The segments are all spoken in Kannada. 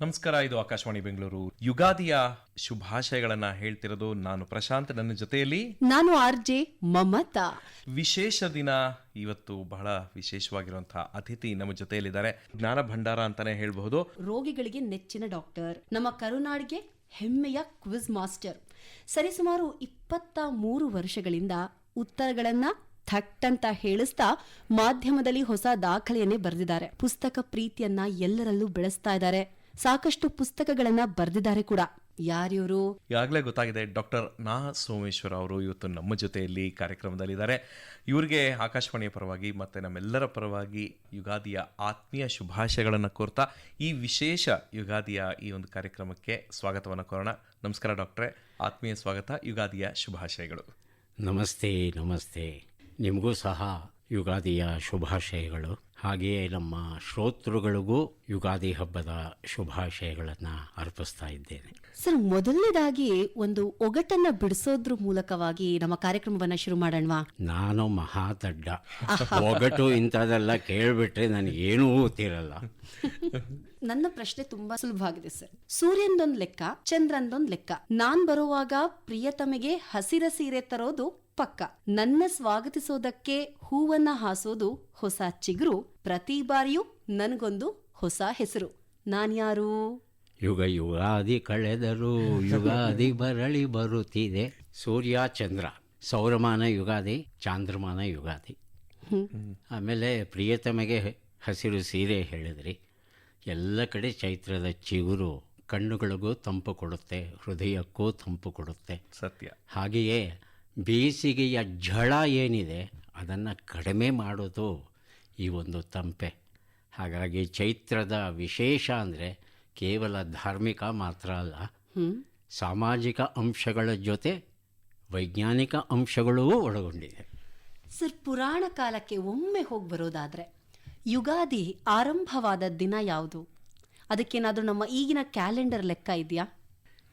ನಮಸ್ಕಾರ ಇದು ಆಕಾಶವಾಣಿ ಬೆಂಗಳೂರು. ಯುಗಾದಿಯ ಶುಭಾಶಯಗಳನ್ನ ಹೇಳ್ತಿರೋದು ನಾನು ಪ್ರಶಾಂತ್ ನನ್ನ ಜೊತೆಯಲ್ಲಿ ನಾನು ಆರ್ ಜೆ ಮಮತಾ. ವಿಶೇಷ ದಿನ ಇವತ್ತು ಬಹಳ ವಿಶೇಷವಾಗಿರುವಂತಹ ಅತಿಥಿ ನಮ್ಮ ಜೊತೆಯಲ್ಲಿದ್ದಾರೆ. ಜ್ಞಾನ ಭಂಡಾರ ಅಂತಾನೆ ಹೇಳಬಹುದು. ರೋಗಿಗಳಿಗೆ ನೆಚ್ಚಿನ ಡಾಕ್ಟರ್ ನಮ್ಮ ಕರುನಾಡಿಗೆ ಹೆಮ್ಮೆಯ ಕ್ವಿಜ್ ಮಾಸ್ಟರ್. ಸರಿಸುಮಾರು ಇಪ್ಪತ್ತ ಮೂರು ವರ್ಷಗಳಿಂದ ಉತ್ತರಗಳನ್ನ ಥಟ್ಟಂತ ಹೇಳಿಸ್ತಾ ಮಾಧ್ಯಮದಲ್ಲಿ ಹೊಸ ದಾಖಲೆಯನ್ನೇ ಬರೆದಿದ್ದಾರೆ. ಪುಸ್ತಕ ಪ್ರೀತಿಯನ್ನ ಎಲ್ಲರಲ್ಲೂ ಬೆಳೆಸ್ತಾ ಇದ್ದಾರೆ. ಸಾಕಷ್ಟು ಪುಸ್ತಕಗಳನ್ನ ಬರೆದಿದ್ದಾರೆ ಕೂಡ. ಯಾರ್ಯವರು ಈಗಾಗಲೇ ಗೊತ್ತಾಗಿದೆ ಡಾಕ್ಟರ್ ನಾ. ಸೋಮೇಶ್ವರ ಅವರು ಇವತ್ತು ನಮ್ಮ ಜೊತೆಯಲ್ಲಿ ಕಾರ್ಯಕ್ರಮದಲ್ಲಿದ್ದಾರೆ. ಇವರಿಗೆ ಆಕಾಶವಾಣಿಯ ಪರವಾಗಿ ಮತ್ತೆ ನಮ್ಮೆಲ್ಲರ ಪರವಾಗಿ ಯುಗಾದಿಯ ಆತ್ಮೀಯ ಶುಭಾಶಯಗಳನ್ನು ಕೋರ್ತಾ ಈ ವಿಶೇಷ ಯುಗಾದಿಯ ಈ ಒಂದು ಕಾರ್ಯಕ್ರಮಕ್ಕೆ ಸ್ವಾಗತವನ್ನು ಕೋರೋಣ. ನಮಸ್ಕಾರ ಡಾಕ್ಟ್ರೆ ಆತ್ಮೀಯ ಸ್ವಾಗತ ಯುಗಾದಿಯ ಶುಭಾಶಯಗಳು. ನಮಸ್ತೆ ನಮಸ್ತೆ. ನಿಮಗೂ ಸಹ ಯುಗಾದಿಯ ಶುಭಾಶಯಗಳು. ಹಾಗೆಯೇ ನಮ್ಮ ಶ್ರೋತೃಗಳಿಗೂ ಯುಗಾದಿ ಹಬ್ಬದ ಶುಭಾಶಯಗಳನ್ನು ಅರ್ಪಿಸ್ತಾ ಇದ್ದೇನೆ. ಸರ್ ಮೊದಲನೇದಾಗಿ ಒಂದು ಒಗಟನ್ನ ಬಿಡಿಸೋದ್ರ ಮೂಲಕವಾಗಿ ನಮ್ಮ ಕಾರ್ಯಕ್ರಮವನ್ನ ಶುರು ಮಾಡೋಣವಾ? ನಾನು ಮಹಾದಡ್ಡ. ಒಗಟು ಇಂಥದ್ದೆಲ್ಲ ಕೇಳ್ಬಿಟ್ರೆ ನನಗೇನೂ ಗೊತ್ತಿರಲ್ಲ. ನನ್ನ ಪ್ರಶ್ನೆ ತುಂಬಾ ಸುಲಭ ಆಗಿದೆ ಸರ್. ಸೂರ್ಯಂದೊಂದ್ ಲೆಕ್ಕ ಚಂದ್ರನ್ದೊಂದ್ ಲೆಕ್ಕ. ನಾನ್ ಬರುವಾಗ ಪ್ರಿಯತಮೆಗೆ ಹಸಿರ ಸೀರೆ ತರೋದು ಪಕ್ಕ. ನನ್ನ ಸ್ವಾಗತಿಸೋದಕ್ಕೆ ಹೂವನ್ನ ಹಾಸೋದು ಹೊಸ ಚಿಗುರು ಪ್ರತಿ ಬಾರಿಯೂ ನನಗೊಂದು ಹೊಸ ಹೆಸರು. ನಾನ್ಯಾರು ಯುಗ ಯುಗಾದಿ ಕಳೆದರು ಯುಗಾದಿ ಬರಳಿ ಬರುತ್ತಿದೆ. ಸೂರ್ಯ ಚಂದ್ರ ಸೌರಮಾನ ಯುಗಾದಿ ಚಾಂದ್ರಮಾನ ಯುಗಾದಿ. ಆಮೇಲೆ ಪ್ರಿಯತಮಗೆ ಹಸಿರು ಸೀರೆ ಹೇಳಿದ್ರಿ. ಎಲ್ಲ ಕಡೆ ಚೈತ್ರದ ಚಿಗುರು ಕಣ್ಣುಗಳಿಗೂ ತಂಪು ಕೊಡುತ್ತೆ ಹೃದಯಕ್ಕೂ ತಂಪು ಕೊಡುತ್ತೆ. ಸತ್ಯ. ಹಾಗೆಯೇ ಬೇಸಿಗೆಯ ಝಳ ಏನಿದೆ ಅದನ್ನು ಕಡಿಮೆ ಮಾಡೋದು ಈ ಒಂದು ತಂಪೆ. ಹಾಗಾಗಿ ಚೈತ್ರದ ವಿಶೇಷ ಅಂದರೆ ಕೇವಲ ಧಾರ್ಮಿಕ ಮಾತ್ರ ಅಲ್ಲ ಸಾಮಾಜಿಕ ಅಂಶಗಳ ಜೊತೆ ವೈಜ್ಞಾನಿಕ ಅಂಶಗಳೂ ಒಳಗೊಂಡಿದೆ. ಸರ್ ಪುರಾಣ ಕಾಲಕ್ಕೆ ಒಮ್ಮೆ ಹೋಗಿ ಬರೋದಾದರೆ ಯುಗಾದಿ ಆರಂಭವಾದ ದಿನ ಯಾವುದು? ಅದಕ್ಕೇನಾದರೂ ನಮ್ಮ ಈಗಿನ ಕ್ಯಾಲೆಂಡರ್ ಲೆಕ್ಕ ಇದೆಯಾ?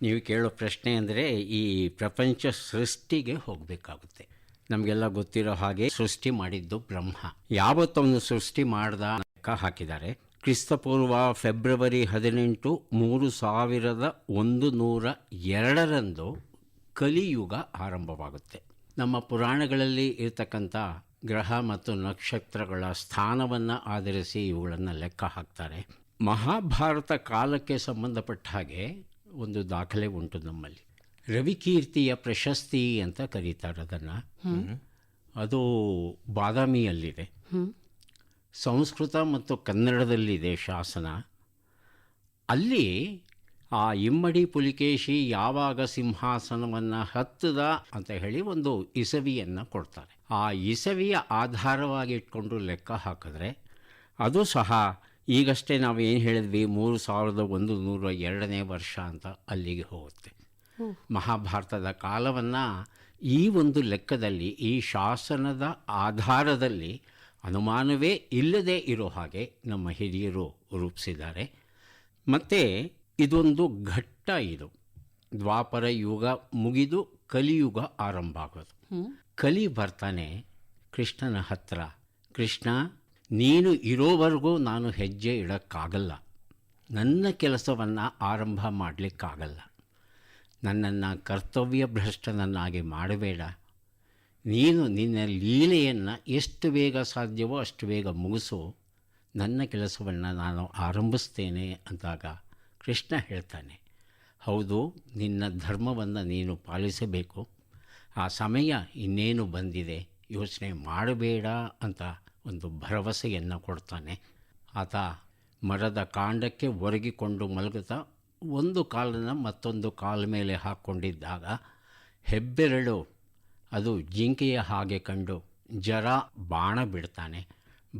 ನೀವು ಕೇಳೋ ಪ್ರಶ್ನೆ ಅಂದರೆ ಈ ಪ್ರಪಂಚ ಸೃಷ್ಟಿಗೆ ಹೋಗಬೇಕಾಗುತ್ತೆ. ನಮಗೆಲ್ಲ ಗೊತ್ತಿರೋ ಹಾಗೆ ಸೃಷ್ಟಿ ಮಾಡಿದ್ದು ಬ್ರಹ್ಮ. ಯಾವತ್ತೊಂದು ಸೃಷ್ಟಿ ಮಾಡ್ದ ಲೆಕ್ಕ ಹಾಕಿದ್ದಾರೆ. ಕ್ರಿಸ್ತಪೂರ್ವ ಫೆಬ್ರವರಿ ಹದಿನೆಂಟು ಮೂರು ಸಾವಿರದ ಒಂದು ನೂರ ಎರಡರಂದು ಕಲಿಯುಗ ಆರಂಭವಾಗುತ್ತೆ. ನಮ್ಮ ಪುರಾಣಗಳಲ್ಲಿ ಇರತಕ್ಕಂಥ ಗ್ರಹ ಮತ್ತು ನಕ್ಷತ್ರಗಳ ಸ್ಥಾನವನ್ನು ಆಧರಿಸಿ ಇವುಗಳನ್ನು ಲೆಕ್ಕ ಹಾಕ್ತಾರೆ. ಮಹಾಭಾರತ ಕಾಲಕ್ಕೆ ಸಂಬಂಧಪಟ್ಟ ಹಾಗೆ ಒಂದು ದಾಖಲೆ ಉಂಟು ನಮ್ಮಲ್ಲಿ. ರವಿಕೀರ್ತಿಯ ಪ್ರಶಸ್ತಿ ಅಂತ ಕರೀತಾರೆ ಅದನ್ನು. ಅದು ಬಾದಾಮಿಯಲ್ಲಿದೆ. ಸಂಸ್ಕೃತ ಮತ್ತು ಕನ್ನಡದಲ್ಲಿದೆ ಶಾಸನ. ಅಲ್ಲಿ ಆ ಇಮ್ಮಡಿ ಪುಲಿಕೇಶಿ ಯಾವಾಗ ಸಿಂಹಾಸನವನ್ನು ಹತ್ತದ ಅಂತ ಹೇಳಿ ಒಂದು ಇಸವಿಯನ್ನು ಕೊಡ್ತಾರೆ. ಆ ಇಸವಿಯ ಆಧಾರವಾಗಿಟ್ಕೊಂಡು ಲೆಕ್ಕ ಹಾಕಿದ್ರೆ ಅದು ಸಹ ಈಗಷ್ಟೇ ನಾವು ಏನು ಹೇಳಿದ್ವಿ ಮೂರು ಸಾವಿರದ ಒಂದು ನೂರ ಎರಡನೇ ವರ್ಷ ಅಂತ ಅಲ್ಲಿಗೆ ಹೋಗುತ್ತೆ. ಮಹಾಭಾರತದ ಕಾಲವನ್ನು ಈ ಒಂದು ಲೆಕ್ಕದಲ್ಲಿ ಈ ಶಾಸನದ ಆಧಾರದಲ್ಲಿ ಅನುಮಾನವೇ ಇಲ್ಲದೆ ಇರೋ ಹಾಗೆ ನಮ್ಮ ಹಿರಿಯರು ರೂಪಿಸಿದ್ದಾರೆ. ಮತ್ತು ಇದೊಂದು ಘಟ್ಟ ಇದು. ದ್ವಾಪರ ಯುಗ ಮುಗಿದು ಕಲಿಯುಗ ಆರಂಭ ಆಗೋದು. ಕಲಿ ಬರ್ತಾನೆ ಕೃಷ್ಣನ ಹತ್ರ. ಕೃಷ್ಣ ನೀನು ಇರೋವರೆಗೂ ನಾನು ಹೆಜ್ಜೆ ಇಡೋಕ್ಕಾಗಲ್ಲ. ನನ್ನ ಕೆಲಸವನ್ನು ಆರಂಭ ಮಾಡಲಿಕ್ಕಾಗಲ್ಲ. ನನ್ನನ್ನು ಕರ್ತವ್ಯ ಭ್ರಷ್ಟನನ್ನಾಗಿ ಮಾಡಬೇಡ. ನೀನು ನಿನ್ನ ಲೀಲೆಯನ್ನು ಎಷ್ಟು ಬೇಗ ಸಾಧ್ಯವೋ ಅಷ್ಟು ಬೇಗ ಮುಗಿಸು. ನನ್ನ ಕೆಲಸವನ್ನು ನಾನು ಆರಂಭಿಸ್ತೇನೆ ಅಂದಾಗ ಕೃಷ್ಣ ಹೇಳ್ತಾನೆ, ಹೌದು, ನಿನ್ನ ಧರ್ಮವನ್ನು ನೀನು ಪಾಲಿಸಬೇಕು. ಆ ಸಮಯ ಇನ್ನೇನು ಬಂದಿದೆ? ಯೋಚನೆ ಮಾಡಬೇಡ ಅಂತ ಒಂದು ಭರವಸೆಯನ್ನು ಕೊಡ್ತಾನೆ. ಆತ ಮರದ ಕಾಂಡಕ್ಕೆ ಒರಗಿಕೊಂಡು ಮಲಗುತ್ತಾ ಒಂದು ಕಾಲನ್ನು ಮತ್ತೊಂದು ಕಾಲ ಮೇಲೆ ಹಾಕ್ಕೊಂಡಿದ್ದಾಗ ಹೆಬ್ಬೆರಳು ಅದು ಜಿಂಕೆಯ ಹಾಗೆ ಕಂಡು ಜರ ಬಾಣ ಬಿಡ್ತಾನೆ.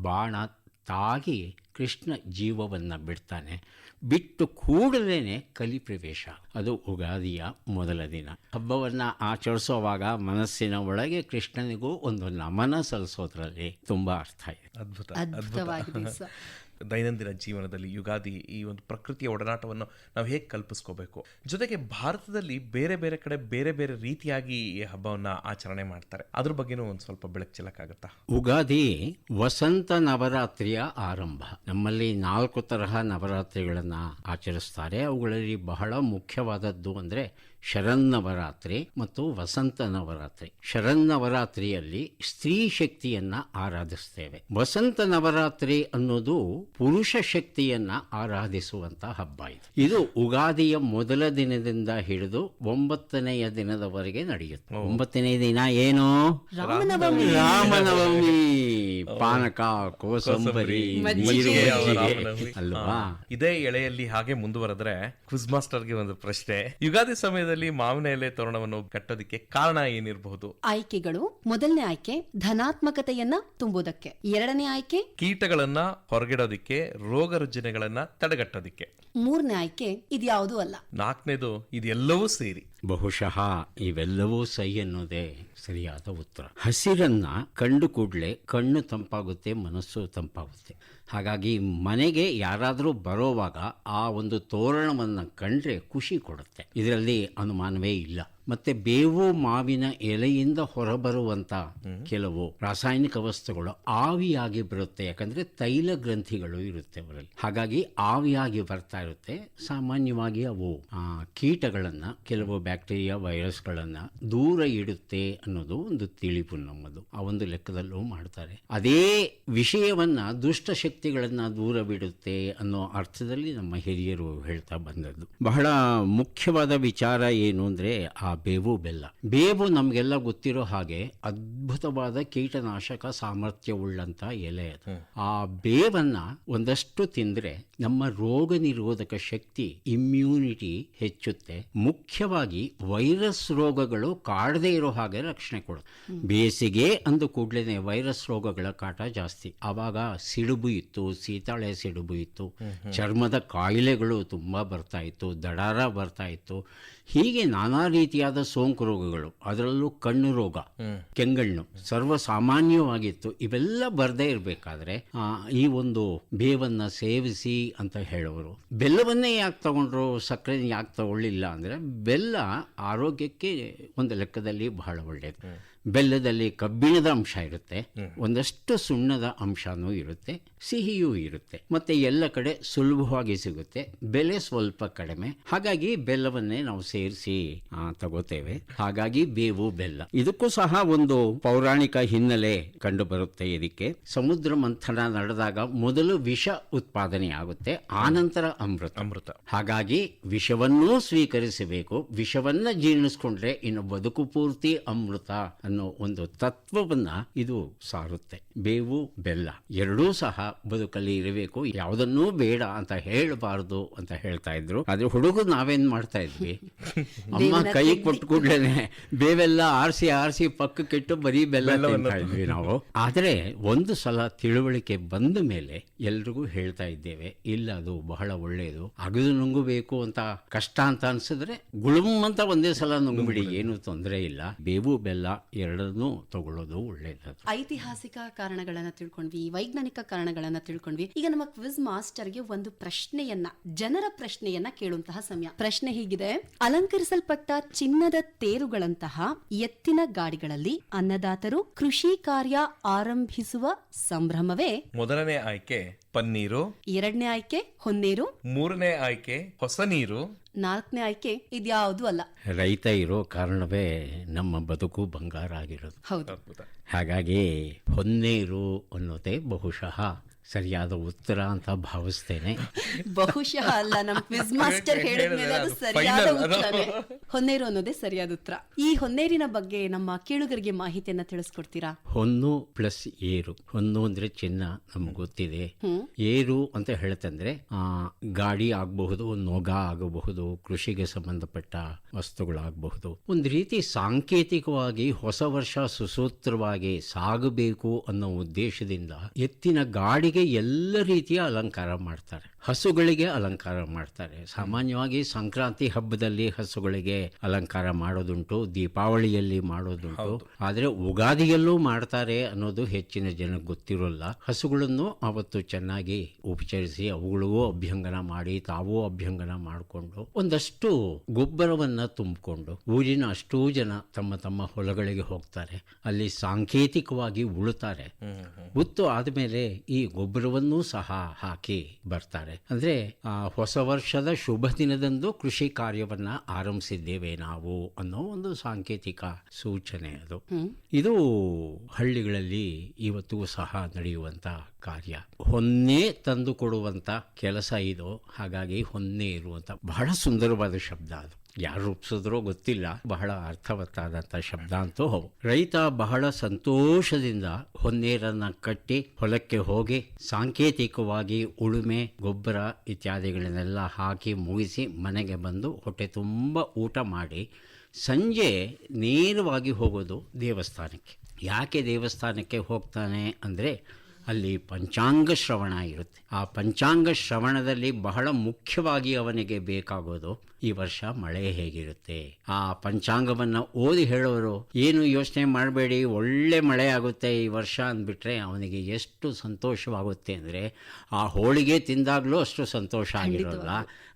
ಬಾಣ ತಾಗಿ ಕೃಷ್ಣ ಜೀವವನ್ನು ಬಿಡ್ತಾನೆ. ಬಿಟ್ಟು ಕೂಡಲೇ ಕಲಿ ಪ್ರವೇಶ. ಅದು ಉಗಾದಿಯ ಮೊದಲ ದಿನ. ಹಬ್ಬವನ್ನು ಆಚರಿಸುವಾಗ ಮನಸ್ಸಿನ ಒಳಗೆ ಕೃಷ್ಣನಿಗೂ ಒಂದು ನಮನ ಸಲ್ಲಿಸೋದ್ರಲ್ಲಿ ತುಂಬ ಅರ್ಥ ಇದೆ. ಅದ್ಭುತ ಅದ್ಭುತವಾಗಿದೆ ದೈನಂದಿನ ಜೀವನದಲ್ಲಿ ಯುಗಾದಿ ಈ ಒಂದು ಪ್ರಕೃತಿಯ ಒಡನಾಟವನ್ನು ನಾವು ಹೇಗೆ ಕಲ್ಪಿಸ್ಕೋಬೇಕು? ಜೊತೆಗೆ ಭಾರತದಲ್ಲಿ ಬೇರೆ ಬೇರೆ ಕಡೆ ಬೇರೆ ಬೇರೆ ರೀತಿಯಾಗಿ ಈ ಹಬ್ಬವನ್ನು ಆಚರಣೆ ಮಾಡ್ತಾರೆ. ಅದ್ರ ಬಗ್ಗೆನೂ ಒಂದು ಸ್ವಲ್ಪ ಬೆಳಕು ಚೆಲ್ಲಕ್ಕಾಗತ್ತಾ? ಉಗಾದಿ ವಸಂತ ನವರಾತ್ರಿಯ ಆರಂಭ. ನಮ್ಮಲ್ಲಿ ನಾಲ್ಕು ತರಹ ನವರಾತ್ರಿಗಳನ್ನು ಆಚರಿಸ್ತಾರೆ. ಅವುಗಳಲ್ಲಿ ಬಹಳ ಮುಖ್ಯವಾದದ್ದು ಅಂದರೆ ಶರನ್ನವರಾತ್ರಿ ಮತ್ತು ವಸಂತ ನವರಾತ್ರಿ ಶರನ್ನವರಾತ್ರಿಯಲ್ಲಿ ಸ್ತ್ರೀ ಶಕ್ತಿಯನ್ನ ಆರಾಧಿಸ್ತೇವೆ. ವಸಂತ ನವರಾತ್ರಿ ಅನ್ನೋದು ಪುರುಷ ಶಕ್ತಿಯನ್ನ ಆರಾಧಿಸುವಂತ ಹಬ್ಬ ಇದು. ಇದು ಉಗಾದಿಯ ಮೊದಲ ದಿನದಿಂದ ಹಿಡಿದು ಒಂಬತ್ತನೆಯ ದಿನದವರೆಗೆ ನಡೆಯುತ್ತೆ. ಒಂಬತ್ತನೇ ದಿನ ಏನು? ರಾಮನವಮಿ. ರಾಮನವಮಿ. ಪಾನಕ ಕೋಸಂಬರಿ ಅಲ್ವಾ? ಇದೇ ಎಳೆಯಲ್ಲಿ ಹಾಗೆ ಮುಂದುವರೆದ್ರೆ ಕ್ವಿಜ್ ಮಾಸ್ಟರ್ಗೆ ಒಂದು ಪ್ರಶ್ನೆ. ಯುಗಾದಿ ಸಮಯದಲ್ಲಿ ಮಾವಿನ ಎಲೆ ತೋರಣವನ್ನು ಕಟ್ಟೋದಕ್ಕೆ ಕಾರಣ ಏನಿರಬಹುದು? ಆಯ್ಕೆಗಳು. ಮೊದಲನೇ ಆಯ್ಕೆ ಧನಾತ್ಮಕತೆಯನ್ನ ತುಂಬುವುದಕ್ಕೆ ಎರಡನೇ ಆಯ್ಕೆ ಕೀಟಗಳನ್ನ ಹೊರಗಿಡೋದಿಕ್ಕೆ ರೋಗ ರುಜಿನಗಳನ್ನ ತಡೆಗಟ್ಟೋದಿಕ್ಕೆ. ಮೂರನೇ ಆಯ್ಕೆ ಇದ್ಯಾವುದೂ ಅಲ್ಲ. ನಾಲ್ಕನೇದು ಇದೆಲ್ಲವೂ ಸೇರಿ. ಬಹುಶಃ ಇವೆಲ್ಲವೂ ಸೈ ಅನ್ನೋದೇ ಸರಿಯಾದ ಉತ್ತರ. ಹಸಿರನ್ನ ಕಂಡು ಕೂಡಲೇ ಕಣ್ಣು ತಂಪಾಗುತ್ತೆ ಮನಸ್ಸು ತಂಪಾಗುತ್ತೆ. ಹಾಗಾಗಿ ಮನೆಗೆ ಯಾರಾದರೂ ಬರೋವಾಗ ಆ ಒಂದು ತೋರಣವನ್ನು ಕಂಡ್ರೆ ಖುಷಿ ಕೊಡುತ್ತೆ. ಇದರಲ್ಲಿ ಅನುಮಾನವೇ ಇಲ್ಲ. ಮತ್ತೆ ಬೇವು ಮಾವಿನ ಎಲೆಯಿಂದ ಹೊರಬರುವಂತ ಕೆಲವು ರಾಸಾಯನಿಕ ವಸ್ತುಗಳು ಆವಿಯಾಗಿ ಬರುತ್ತೆ. ಯಾಕಂದ್ರೆ ತೈಲ ಗ್ರಂಥಿಗಳು ಇರುತ್ತೆ ಅವರಲ್ಲಿ. ಹಾಗಾಗಿ ಆವಿಯಾಗಿ ಬರ್ತಾ ಇರುತ್ತೆ. ಸಾಮಾನ್ಯವಾಗಿ ಅವು ಕೀಟಗಳನ್ನು, ಕೆಲವು ಬ್ಯಾಕ್ಟೀರಿಯಾ ವೈರಸ್ಗಳನ್ನ ದೂರ ಇಡುತ್ತೆ ಅನ್ನೋದು ಒಂದು ತಿಳಿಪು ನಮ್ಮದು. ಆ ಒಂದು ಲೆಕ್ಕದಲ್ಲೂ ಮಾಡ್ತಾರೆ. ಅದೇ ವಿಷಯವನ್ನ ದುಷ್ಟ ಶಕ್ತಿಗಳನ್ನ ದೂರ ಬಿಡುತ್ತೆ ಅನ್ನೋ ಅರ್ಥದಲ್ಲಿ ನಮ್ಮ ಹಿರಿಯರು ಹೇಳ್ತಾ ಬಂದದ್ದು. ಬಹಳ ಮುಖ್ಯವಾದ ವಿಚಾರ ಏನು ಅಂದರೆ, ಆ ಬೇವು ಬೆಲ್ಲ. ಬೇವು ನಮಗೆಲ್ಲ ಗೊತ್ತಿರೋ ಹಾಗೆ ಅದ್ಭುತವಾದ ಕೀಟನಾಶಕ ಸಾಮರ್ಥ್ಯವುಳ್ಳಂತ ಎಲೆ ಅದು. ಆ ಬೇವನ್ನ ಒಂದಷ್ಟು ತಿಂದ್ರೆ ನಮ್ಮ ರೋಗ ನಿರೋಧಕ ಶಕ್ತಿ ಇಮ್ಯುನಿಟಿ ಹೆಚ್ಚುತ್ತೆ. ಮುಖ್ಯವಾಗಿ ವೈರಸ್ ರೋಗಗಳು ಕಾಡದೇ ಇರೋ ಹಾಗೆ ರಕ್ಷಣೆ ಕೊಡುತ್ತೆ. ಬೇಸಿಗೆ ಅಂದ ಕೂಡಲೇ ವೈರಸ್ ರೋಗಗಳ ಕಾಟ ಜಾಸ್ತಿ. ಆವಾಗ ಸಿಡುಬು ಇತ್ತು ಸೀತಾಳೆ ಸಿಡುಬು ಇತ್ತು. ಚರ್ಮದ ಕಾಯಿಲೆಗಳು ತುಂಬಾ ಬರ್ತಾ ಇತ್ತು ದಡಾರ ಬರ್ತಾ ಇತ್ತು. ಹೀಗೆ ನಾನಾ ರೀತಿಯಾದ ಸೋಂಕು ರೋಗಗಳು ಅದರಲ್ಲೂ ಕಣ್ಣು ರೋಗ ಕೆಂಗಣ್ಣು ಸರ್ವಸಾಮಾನ್ಯವಾಗಿತ್ತು. ಇವೆಲ್ಲ ಬರದೇ ಇರಬೇಕಾದ್ರೆ ಈ ಒಂದು ಬೇವನ್ನ ಸೇವಿಸಿ ಅಂತ ಹೇಳೋರು. ಬೆಲ್ಲವನ್ನೇ ಯಾಕೆ ತಗೊಂಡ್ರು ಸಕ್ಕರೆ ಯಾಕೆ ತಗೊಳ್ಳಿಲ್ಲ ಅಂದರೆ ಬೆಲ್ಲ ಆರೋಗ್ಯಕ್ಕೆ ಒಂದು ಲೆಕ್ಕದಲ್ಲಿ ಬಹಳ ಒಳ್ಳೆಯದು ಬೆಲ್ಲದಲ್ಲಿ ಕಬ್ಬಿಣದ ಅಂಶ ಇರುತ್ತೆ. ಒಂದಷ್ಟು ಸುಣ್ಣದ ಅಂಶನೂ ಇರುತ್ತೆ. ಸಿಹಿಯೂ ಇರುತ್ತೆ. ಮತ್ತೆ ಎಲ್ಲ ಕಡೆ ಸುಲಭವಾಗಿ ಸಿಗುತ್ತೆ. ಬೆಲೆ ಸ್ವಲ್ಪ ಕಡಿಮೆ. ಹಾಗಾಗಿ ಬೆಲ್ಲವನ್ನೇ ನಾವು ಸೇರಿಸಿ ತಗೋತೇವೆ. ಹಾಗಾಗಿ ಬೇವು ಬೆಲ್ಲ. ಇದಕ್ಕೂ ಸಹ ಒಂದು ಪೌರಾಣಿಕ ಹಿನ್ನೆಲೆ ಕಂಡು ಬರುತ್ತೆ ಇದಕ್ಕೆ. ಸಮುದ್ರ ಮಂಥನ ನಡೆದಾಗ ಮೊದಲು ವಿಷ ಉತ್ಪಾದನೆ ಆಗುತ್ತೆ. ಆನಂತರ ಅಮೃತ. ಅಮೃತ. ಹಾಗಾಗಿ ವಿಷವನ್ನೂ ಸ್ವೀಕರಿಸಬೇಕು. ವಿಷವನ್ನ ಜೀರ್ಣಿಸ್ಕೊಂಡ್ರೆ ಇನ್ನು ಬದುಕು ಪೂರ್ತಿ ಅಮೃತ ಅನ್ನೋ ಒಂದು ತತ್ವವನ್ನ ಇದು ಸಾರುತ್ತೆ. ಬೇವು ಬೆಲ್ಲ. ಎರಡೂ ಸಹ ಬದುಕಲ್ಲಿ ಇರಬೇಕು ಯಾವುದನ್ನೂ ಬೇಡ ಅಂತ ಹೇಳಬಾರದು ಅಂತ ಹೇಳ್ತಾ ಇದ್ರು. ಆದ್ರೆ ಹುಡುಗರು ನಾವೇನ್ ಮಾಡ್ತಾ ಇದ್ವಿ? ಅಮ್ಮ ಕೈ ಕೊಟ್ಟು ಕೂಡ್ಲೇನೆ ಬೇವೆಲ್ಲ ಆರಿಸಿ ಆರಿಸಿ ಪಕ್ಕಕ್ಕಿಟ್ಟು ಬರೀ ಬೆಲ್ಲ ತಿಂತಾ ಇದ್ವಿ ನಾವು. ಆದ್ರೆ ಒಂದು ಸಲ ತಿಳುವಳಿಕೆ ಬಂದ ಮೇಲೆ ಎಲ್ರಿಗೂ ಹೇಳ್ತಾ ಇದ್ದೇವೆ ಇಲ್ಲ ಅದು ಬಹಳ ಒಳ್ಳೆಯದು ಅಗದು ನುಂಗಬೇಕು ಅಂತ ಕಷ್ಟ ಅಂತ ಅನ್ಸಿದ್ರೆ ಗುಳುಮ್ ಅಂತ ಒಂದೇ ಸಲ ನುಂಗ್ಬಿಡಿ ಏನು ತೊಂದರೆ ಇಲ್ಲ. ಬೇವು ಬೆಲ್ಲ ಎರಡನ್ನೂ ತಗೊಳ್ಳೋದು ಒಳ್ಳೆಯದು ಐತಿಹಾಸಿಕ ಕಾರಣಗಳನ್ನ ತಿಳ್ಕೊಂಡ್ವಿ ವೈಜ್ಞಾನಿಕ ಕಾರಣಗಳನ್ನ ತಿಳ್ಕೊಂಡ್ವಿ. ಈಗ ನಮ್ಮ ಕ್ವಿಜ್ ಮಾಸ್ಟರ್ಗೆ ಒಂದು ಪ್ರಶ್ನೆಯನ್ನ ಜನರ ಪ್ರಶ್ನೆಯನ್ನ ಕೇಳುವಂತಹ ಸಮಯ. ಪ್ರಶ್ನೆ ಹೀಗಿದೆ. ಅಲಂಕರಿಸಲ್ಪಟ್ಟ ಚಿನ್ನದ ತೇರುಗಳಂತಹ ಎತ್ತಿನ ಗಾಡಿಗಳಲ್ಲಿ ಅನ್ನದಾತರು ಕೃಷಿ ಕಾರ್ಯ ಆರಂಭಿಸುವ ಸಂಭ್ರಮವೇ? ಮೊದಲನೇ ಆಯ್ಕೆ ಪನ್ನೀರು. ಎರಡನೇ ಆಯ್ಕೆ ಹೊನ್ನೀರು. ಮೂರನೇ ಆಯ್ಕೆ ಹೊಸ ನೀರು. ನಾಲ್ಕನೇ ಆಯ್ಕೆ ಇದ್ಯಾವುದು ಅಲ್ಲ. ರೈತ ಇರೋ ಕಾರಣವೇ ನಮ್ಮ ಬದುಕು ಬಂಗಾರ ಆಗಿರೋದು. ಹೌದು. ಅದ್ಭುತ. ಹಾಗಾಗಿ ಹೊನ್ನೀರು ಅನ್ನೋದೇ ಬಹುಶಃ. ಸರಿಯಾದ ಉತ್ತರ ಅಂತ ಭಾವಿಸ್ತೇನೆ. ಬಹುಶಃ ಅಲ್ಲ ನಮ್ ಕ್ವಿಜ್ ಮಾಸ್ಟರ್ ಹೇಳಿದ್ಮೇಲೆ ಅದು ಸರಿಯಾದ ಉತ್ತರ. ಉತ್ತರನೇ ಹೊನ್ನೇರು ಅನ್ನೋದೇ ಸರಿಯಾದ ಉತ್ತರ. ಈ ಹೊನ್ನೇರಿನ ಬಗ್ಗೆ ನಮ್ಮ ಕೇಳುಗರಿಗೆ ಮಾಹಿತಿಯನ್ನ ತಿಳಿಸ್ಕೊಡ್ತೀರಾ? ಹೊನ್ನು ಪ್ಲಸ್ ಏರು. ಹೊನ್ನು ಅಂದ್ರೆ ಚಿನ್ನ ನಮ್ಗೆ ಗೊತ್ತಿದೆ. ಏರು ಅಂತ ಹೇಳ್ತಂದ್ರೆ ಆ ಗಾಡಿ ಆಗಬಹುದು ನೊಗ ಆಗಬಹುದು ಕೃಷಿಗೆ ಸಂಬಂಧಪಟ್ಟ ವಸ್ತುಗಳಾಗಬಹುದು. ಒಂದು ರೀತಿ ಸಾಂಕೇತಿಕವಾಗಿ ಹೊಸ ವರ್ಷ ಸುಸೂತ್ರವಾಗಿ ಸಾಗಬೇಕು ಅನ್ನೋ ಉದ್ದೇಶದಿಂದ ಎತ್ತಿನ ಗಾಡಿ ಎತ್ತುಗಳಿಗೆ ಎಲ್ಲ ರೀತಿಯ ಅಲಂಕಾರ ಮಾಡ್ತಾರೆ. ಹಸುಗಳಿಗೆ ಅಲಂಕಾರ ಮಾಡ್ತಾರೆ. ಸಾಮಾನ್ಯವಾಗಿ ಸಂಕ್ರಾಂತಿ ಹಬ್ಬದಲ್ಲಿ ಹಸುಗಳಿಗೆ ಅಲಂಕಾರ ಮಾಡೋದುಂಟು ದೀಪಾವಳಿಯಲ್ಲಿ ಮಾಡೋದುಂಟು. ಆದರೆ ಉಗಾದಿಯಲ್ಲೂ ಮಾಡ್ತಾರೆ ಅನ್ನೋದು ಹೆಚ್ಚಿನ ಜನಕ್ಕೆ ಗೊತ್ತಿರೋಲ್ಲ. ಹಸುಗಳನ್ನು ಅವತ್ತು ಚೆನ್ನಾಗಿ ಉಪಚರಿಸಿ ಅವುಗಳಿಗೂ ಅಭ್ಯಂಗನ ಮಾಡಿ ತಾವೂ ಅಭ್ಯಂಗನ ಮಾಡಿಕೊಂಡು ಒಂದಷ್ಟು ಗೊಬ್ಬರವನ್ನ ತುಂಬಿಕೊಂಡು ಊರಿನ ಅಷ್ಟೂ ಜನ ತಮ್ಮ ತಮ್ಮ ಹೊಲಗಳಿಗೆ ಹೋಗ್ತಾರೆ. ಅಲ್ಲಿ ಸಾಂಕೇತಿಕವಾಗಿ ಉಳುತ್ತಾರೆ. ಉತ್ತು ಆದಮೇಲೆ ಈ ಗೊಬ್ಬರವನ್ನೂ ಸಹ ಹಾಕಿ ಬರ್ತಾರೆ. ಅಂದ್ರೆ ಹೊಸ ವರ್ಷದ ಶುಭ ದಿನದಂದು ಕೃಷಿ ಕಾರ್ಯವನ್ನ ಆರಂಭಿಸಿದ್ದೇವೆ ನಾವು ಅನ್ನೋ ಒಂದು ಸಾಂಕೇತಿಕ ಸೂಚನೆ ಅದು. ಇದು ಹಳ್ಳಿಗಳಲ್ಲಿ ಇವತ್ತು ಸಹ ನಡೆಯುವಂತ ಕಾರ್ಯ. ಹೊನ್ನೆ ತಂದು ಕೊಡುವಂತ ಕೆಲಸ ಇದು. ಹಾಗಾಗಿ ಹೊನ್ನೆ ಇರುವಂತ ಬಹಳ ಸುಂದರವಾದ ಶಬ್ದ ಅದು. ಯಾರು ರೂಪಿಸಿದ್ರೋ ಗೊತ್ತಿಲ್ಲ. ಬಹಳ ಅರ್ಥವತ್ತಾದಂಥ ಶಬ್ದ ಅಂತೂ ಹೌದು. ರೈತ ಬಹಳ ಸಂತೋಷದಿಂದ ಹೊನ್ನೀರನ್ನ ಕಟ್ಟಿ ಹೊಲಕ್ಕೆ ಹೋಗಿ ಸಾಂಕೇತಿಕವಾಗಿ ಉಳುಮೆ, ಗೊಬ್ಬರ ಇತ್ಯಾದಿಗಳನ್ನೆಲ್ಲ ಹಾಕಿ ಮುಗಿಸಿ ಮನೆಗೆ ಬಂದು ಹೊಟ್ಟೆ ತುಂಬ ಊಟ ಮಾಡಿ ಸಂಜೆ ನೇರವಾಗಿ ಹೋಗೋದು ದೇವಸ್ಥಾನಕ್ಕೆ. ಯಾಕೆ ದೇವಸ್ಥಾನಕ್ಕೆ ಹೋಗ್ತಾನೆ ಅಂದರೆ ಅಲ್ಲಿ ಪಂಚಾಂಗ ಶ್ರವಣ ಇರುತ್ತೆ. ಆ ಪಂಚಾಂಗ ಶ್ರವಣದಲ್ಲಿ ಬಹಳ ಮುಖ್ಯವಾಗಿ ಅವನಿಗೆ ಬೇಕಾಗೋದು ಈ ವರ್ಷ ಮಳೆ ಹೇಗಿರುತ್ತೆ? ಆ ಪಂಚಾಂಗವನ್ನು ಓದಿ ಹೇಳೋರು, ಏನು ಯೋಚನೆ ಮಾಡಬೇಡಿ, ಒಳ್ಳೆ ಮಳೆ ಆಗುತ್ತೆ ಈ ವರ್ಷ ಅಂದ್ಬಿಟ್ರೆ ಅವನಿಗೆ ಎಷ್ಟು ಸಂತೋಷವಾಗುತ್ತೆ ಅಂದರೆ, ಆ ಹೋಳಿಗೆ ತಿಂದಾಗಲೂ ಅಷ್ಟು ಸಂತೋಷ ಆಗಿರೋಲ್ಲ.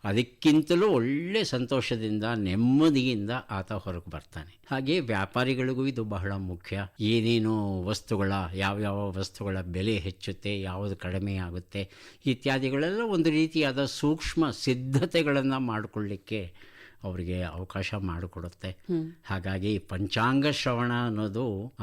ಅದಕ್ಕಿಂತಲೂ ಒಳ್ಳೆ ಸಂತೋಷದಿಂದ ನೆಮ್ಮದಿಯಿಂದ ಆತ ಹೊರಗೆ ಬರ್ತಾನೆ. ಹಾಗೆ ವ್ಯಾಪಾರಿಗಳಿಗೂ ಇದು ಬಹಳ ಮುಖ್ಯ. ಏನೇನು ವಸ್ತುಗಳ ಯಾವ್ಯಾವ ವಸ್ತುಗಳ ಬೆಲೆ ಹೆಚ್ಚುತ್ತೆ ಯಾವುದು ಕಡಿಮೆ ಆಗುತ್ತೆ ಇತ್ಯಾದಿಗಳೆಲ್ಲ ಒಂದು ರೀತಿಯಾದ ಸೂಕ್ಷ್ಮ ಸಿದ್ಧತೆಗಳನ್ನು ಮಾಡಿಕೊಳ್ಳಿಕ್ಕೆ ಅವರಿಗೆ ಅವಕಾಶ ಮಾಡಿಕೊಡುತ್ತೆ. ಹಾಗಾಗಿ ಪಂಚಾಂಗ ಶ್ರವಣ ಅನ್ನೋದು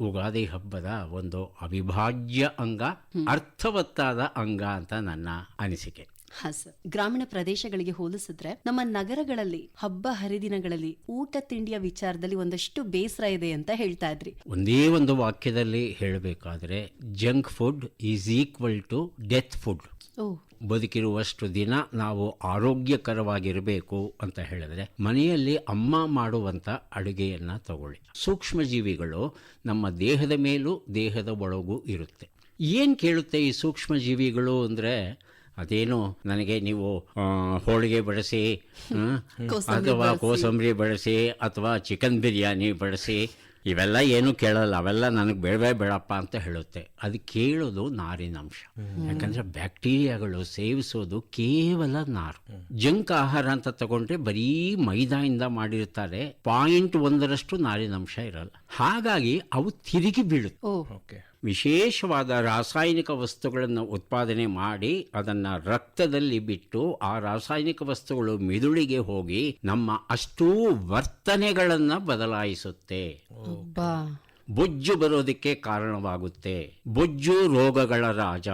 ಉಗಾದಿ ಹಬ್ಬದ ಒಂದು ಅವಿಭಾಜ್ಯ ಅಂಗ ಅರ್ಥವತ್ತಾದ ಅಂಗ ಅಂತ ನನ್ನ ಅನಿಸಿಕೆ. ಹಾ ಸರ್. ಗ್ರಾಮೀಣ ಪ್ರದೇಶಗಳಿಗೆ ಹೋಲಿಸಿದ್ರೆ ನಮ್ಮ ನಗರಗಳಲ್ಲಿ ಹಬ್ಬ ಹರಿದಿನಗಳಲ್ಲಿ ಊಟ ತಿಂಡಿಯ ವಿಚಾರದಲ್ಲಿ ಒಂದಷ್ಟು ಬೇಸರ ಇದೆ ಅಂತ ಹೇಳ್ತಾ ಇದ್ರಿ. ಒಂದೇ ಒಂದು ವಾಕ್ಯದಲ್ಲಿ ಹೇಳಬೇಕಾದ್ರೆ junk food is equal to death food. ಓ. ಬದುಕಿರುವಷ್ಟು ದಿನ ನಾವು ಆರೋಗ್ಯಕರವಾಗಿರಬೇಕು ಅಂತ ಹೇಳಿದ್ರೆ ಮನೆಯಲ್ಲಿ ಅಮ್ಮ ಮಾಡುವಂಥ ಅಡುಗೆಯನ್ನ ತಗೊಳ್ಳಿ. ಸೂಕ್ಷ್ಮ ಜೀವಿಗಳು ನಮ್ಮ ದೇಹದ ಮೇಲೂ ದೇಹದ ಒಳಗೂ ಇರುತ್ತೆ. ಏನು ಕೇಳುತ್ತೆ ಈ ಸೂಕ್ಷ್ಮ ಜೀವಿಗಳು ಅಂದರೆ ಅದೇನು ನನಗೆ ನೀವು ಹೋಳಿಗೆ ಬಳಸಿ ಅಥವಾ ಕೋಸಂಬರಿ ಬಳಸಿ ಅಥವಾ ಚಿಕನ್ ಬಿರಿಯಾನಿ ಬಳಸಿ ಇವೆಲ್ಲ ಏನು ಕೇಳಲ್ಲ ಅವೆಲ್ಲ ನನಗೆ ಬೇಡವೇ ಬೇಡಪ್ಪ ಅಂತ ಹೇಳುತ್ತೆ. ಅದು ಕೇಳೋದು ನಾರಿನಂಶ ಯಾಕಂದ್ರೆ ಬ್ಯಾಕ್ಟೀರಿಯಾಗಳು ಸೇವಿಸೋದು ಕೇವಲ ನಾರು. ಜಂಕ್ ಆಹಾರ ಅಂತ ತಗೊಂಡ್ರೆ ಬರೀ ಮೈದಾಯಿಂದ ಮಾಡಿರ್ತಾರೆ ಪಾಯಿಂಟ್ ಒಂದರಷ್ಟು ನಾರಿನಂಶ ಇರಲ್ಲ. ಹಾಗಾಗಿ ಅವು ತಿರುಗಿ ಬೀಳುತ್ತೆ. ಓಕೆ. ವಿಶೇಷವಾದ ರಾಸಾಯನಿಕ ವಸ್ತುಗಳನ್ನು ಉತ್ಪಾದನೆ ಮಾಡಿ ಅದನ್ನು ರಕ್ತದಲ್ಲಿ ಬಿಟ್ಟು ಆ ರಾಸಾಯನಿಕ ವಸ್ತುಗಳು ಮಿದುಳಿಗೆ ಹೋಗಿ ನಮ್ಮ ಅಷ್ಟೂ ವರ್ತನೆಗಳನ್ನು ಬದಲಾಯಿಸುತ್ತೆ. ಬೊಜ್ಜು ಬರೋದಕ್ಕೆ ಕಾರಣವಾಗುತ್ತೆ. ಬೊಜ್ಜು ರೋಗಗಳ ರಾಜ.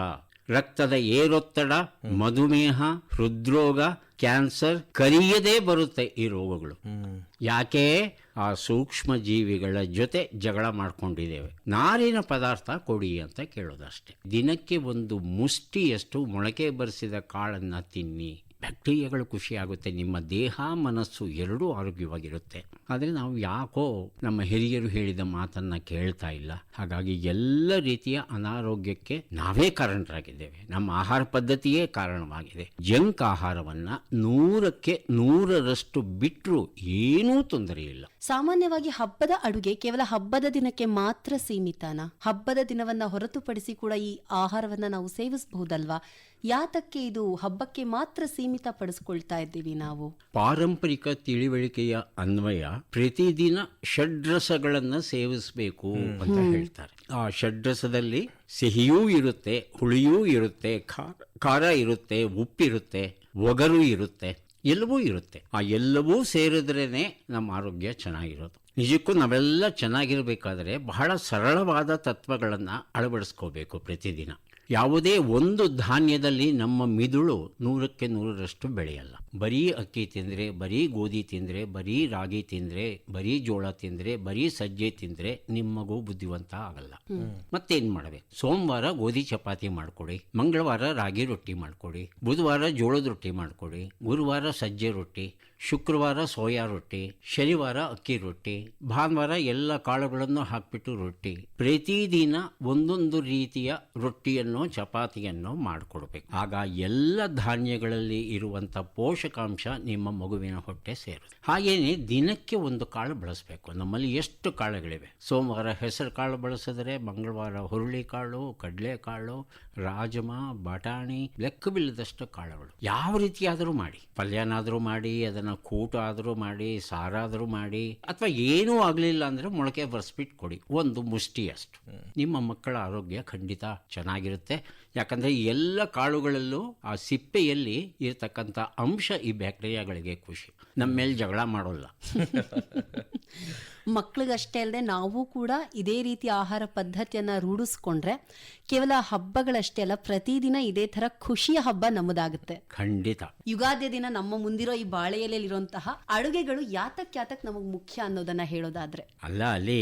ರಕ್ತದ ಏರೊತ್ತಡ ಮಧುಮೇಹ ಹೃದ್ರೋಗ ಕ್ಯಾನ್ಸರ್ ಕರಿಯದೇ ಬರುತ್ತೆ ಈ ರೋಗಗಳು. ಯಾಕೆ? ಆ ಸೂಕ್ಷ್ಮ ಜೀವಿಗಳ ಜೊತೆ ಜಗಳ ಮಾಡ್ಕೊಂಡಿದ್ದೇವೆ. ನಾರಿನ ಪದಾರ್ಥ ಕೊಡಿ ಅಂತ ಕೇಳೋದಷ್ಟೇ. ದಿನಕ್ಕೆ ಒಂದು ಮುಷ್ಟಿಯಷ್ಟು ಮೊಳಕೆ ಬರಿಸಿದ ಕಾಳನ್ನು ತಿನ್ನಿ. ಬ್ಯಾಕ್ಟೀರಿಯಾಗಳು ಖುಷಿಯಾಗುತ್ತೆ. ನಿಮ್ಮ ದೇಹ, ಮನಸ್ಸು ಎರಡೂ ಆರೋಗ್ಯವಾಗಿರುತ್ತೆ. ಆದರೆ ನಾವು ಯಾಕೋ ನಮ್ಮ ಹಿರಿಯರು ಹೇಳಿದ ಮಾತನ್ನು ಕೇಳ್ತಾ ಇಲ್ಲ. ಹಾಗಾಗಿ ಎಲ್ಲ ರೀತಿಯ ಅನಾರೋಗ್ಯಕ್ಕೆ ನಾವೇ ಕಾರಣರಾಗಿದ್ದೇವೆ. ನಮ್ಮ ಆಹಾರ ಪದ್ಧತಿಯೇ ಕಾರಣವಾಗಿದೆ. ಜಂಕ್ ಆಹಾರವನ್ನು ನೂರಕ್ಕೆ ನೂರರಷ್ಟು ಬಿಟ್ಟರೂ ಏನೂ ತೊಂದರೆ ಇಲ್ಲ. ಸಾಮಾನ್ಯವಾಗಿ ಹಬ್ಬದ ಅಡುಗೆ ಕೇವಲ ಹಬ್ಬದ ದಿನಕ್ಕೆ ಮಾತ್ರ ಸೀಮಿತನ? ಹಬ್ಬದ ದಿನವನ್ನ ಹೊರತುಪಡಿಸಿ ಕೂಡ ಈ ಆಹಾರವನ್ನ ನಾವು ಸೇವಿಸಬಹುದಲ್ವಾ? ಯಾತಕ್ಕೆ ಇದು ಹಬ್ಬಕ್ಕೆ ಮಾತ್ರ ಸೀಮಿತ ಪಡಿಸ್ಕೊಳ್ತಾ ಇದ್ದೀವಿ ನಾವು? ಪಾರಂಪರಿಕ ತಿಳಿವಳಿಕೆಯ ಅನ್ವಯ ಪ್ರತಿದಿನ ಷಡ್ರಸಗಳನ್ನು ಸೇವಿಸಬೇಕು ಅಂತ ಹೇಳ್ತಾರೆ. ಆ ಷಡ್ರಸದಲ್ಲಿ ಸಿಹಿಯೂ ಇರುತ್ತೆ ಹುಳಿಯೂ ಇರುತ್ತೆ ಖಾರ ಖಾರ ಇರುತ್ತೆ ಉಪ್ಪಿರುತ್ತೆ ಒಗರು ಇರುತ್ತೆ ಎಲ್ಲವೂ ಇರುತ್ತೆ. ಆ ಎಲ್ಲವೂ ಸೇರಿದ್ರೇನೆ ನಮ್ಮ ಆರೋಗ್ಯ ಚೆನ್ನಾಗಿರೋದು. ನಿಜಕ್ಕೂ ನಾವೆಲ್ಲ ಚೆನ್ನಾಗಿರಬೇಕಾದ್ರೆ ಬಹಳ ಸರಳವಾದ ತತ್ವಗಳನ್ನು ಅಳವಡಿಸ್ಕೋಬೇಕು ಪ್ರತಿದಿನ. ಯಾವುದೇ ಒಂದು ಧಾನ್ಯದಲ್ಲಿ ನಮ್ಮ ಮಿದುಳು ನೂರಕ್ಕೆ ನೂರರಷ್ಟು ಬೆಳೆಯಲ್ಲ. ಬರೀ ಅಕ್ಕಿ ತಿಂದರೆ ಬರೀ ಗೋಧಿ ತಿಂದರೆ ಬರೀ ರಾಗಿ ತಿಂದರೆ ಬರೀ ಜೋಳ ತಿಂದರೆ ಬರೀ ಸಜ್ಜೆ ತಿಂದರೆ ನಿಮ್ಮಗೂ ಬುದ್ಧಿವಂತ ಆಗಲ್ಲ. ಮತ್ತೇನು ಮಾಡಬೇಕು? ಸೋಮವಾರ ಗೋಧಿ ಚಪಾತಿ ಮಾಡ್ಕೊಡಿ ಮಂಗಳವಾರ ರಾಗಿ ರೊಟ್ಟಿ ಮಾಡ್ಕೊಡಿ ಬುಧವಾರ ಜೋಳದ ರೊಟ್ಟಿ ಮಾಡ್ಕೊಡಿ ಗುರುವಾರ ಸಜ್ಜೆ ರೊಟ್ಟಿ ಶುಕ್ರವಾರ ಸೋಯಾ ರೊಟ್ಟಿ, ಶನಿವಾರ ಅಕ್ಕಿ ರೊಟ್ಟಿ, ಭಾನುವಾರ ಎಲ್ಲ ಕಾಳುಗಳನ್ನು ಹಾಕ್ಬಿಟ್ಟು ರೊಟ್ಟಿ. ಪ್ರತಿದಿನ ಒಂದೊಂದು ರೀತಿಯ ರೊಟ್ಟಿಯನ್ನು, ಚಪಾತಿಯನ್ನು ಮಾಡಿಕೊಡ್ಬೇಕು. ಆಗ ಎಲ್ಲ ಧಾನ್ಯಗಳಲ್ಲಿ ಇರುವಂಥ ಪೋಷಕಾಂಶ ನಿಮ್ಮ ಮಗುವಿನ ಹೊಟ್ಟೆ ಸೇರುತ್ತೆ. ಹಾಗೇನೆ ದಿನಕ್ಕೆ ಒಂದು ಕಾಳು ಬಳಸಬೇಕು. ನಮ್ಮಲ್ಲಿ ಎಷ್ಟು ಕಾಳುಗಳಿವೆ? ಸೋಮವಾರ ಹೆಸರು ಕಾಳು ಬಳಸಿದ್ರೆ ಮಂಗಳವಾರ ಹುರುಳಿ ಕಾಳು, ಕಡಲೆ ಕಡಲೆಕಾಳು ರಾಜಮಾ, ಬಟಾಣಿ ಲೆಕ್ಕವಿಲ್ಲದಷ್ಟು ಕಾಳುಗಳು. ಯಾವ ರೀತಿಯಾದರೂ ಮಾಡಿ. ಪಲ್ಯನಾದರೂ ಮಾಡಿ, ಅದನ್ನು ಕೂಟ ಆದರೂ ಮಾಡಿ ಸಾರಾದರೂ ಮಾಡಿ ಅಥವಾ ಏನೂ ಆಗಲಿಲ್ಲ ಅಂದರೆ ಮೊಳಕೆ ಬರೆಸ್ಬಿಟ್ಟು ಕೊಡಿ. ಒಂದು ಮುಷ್ಟಿಯಷ್ಟು. ನಿಮ್ಮ ಮಕ್ಕಳ ಆರೋಗ್ಯ ಖಂಡಿತ ಚೆನ್ನಾಗಿರುತ್ತೆ. ಯಾಕಂದರೆ ಎಲ್ಲ ಕಾಳುಗಳಲ್ಲೂ ಆ ಸಿಪ್ಪೆಯಲ್ಲಿ ಇರತಕ್ಕಂಥ ಅಂಶ ಈ ಬ್ಯಾಕ್ಟೀರಿಯಾಗಳಿಗೆ ಖುಷಿ. ನಮ್ಮ ಮೇಲೆ ಜಗಳ ಮಾಡೋಲ್ಲ. ಮಕ್ಕಳಿಗಷ್ಟೇ ಅಲ್ಲದೆ ನಾವು ಕೂಡ ಇದೇ ರೀತಿ ಆಹಾರ ಪದ್ಧತಿಯನ್ನು ರೂಢಿಸ್ಕೊಂಡ್ರೆ ಕೇವಲ ಹಬ್ಬಗಳಷ್ಟೇ ಅಲ್ಲ ಪ್ರತಿದಿನ ಇದೇ ಥರ ಖುಷಿಯ ಹಬ್ಬ ನಮ್ಮದಾಗುತ್ತೆ. ಖಂಡಿತ. ಯುಗಾದಿ ದಿನ ನಮ್ಮ ಮುಂದಿರೋ ಈ ಬಾಳೆ ಎಲೆಯಲ್ಲಿರುವಂತಹ ಅಡುಗೆಗಳು ಯಾತಕ್ ಯಾತಕ್ ನಮಗೆ ಮುಖ್ಯ ಅನ್ನೋದನ್ನ ಹೇಳೋದಾದ್ರೆ. ಅಲ್ಲ ಅಲ್ಲಿ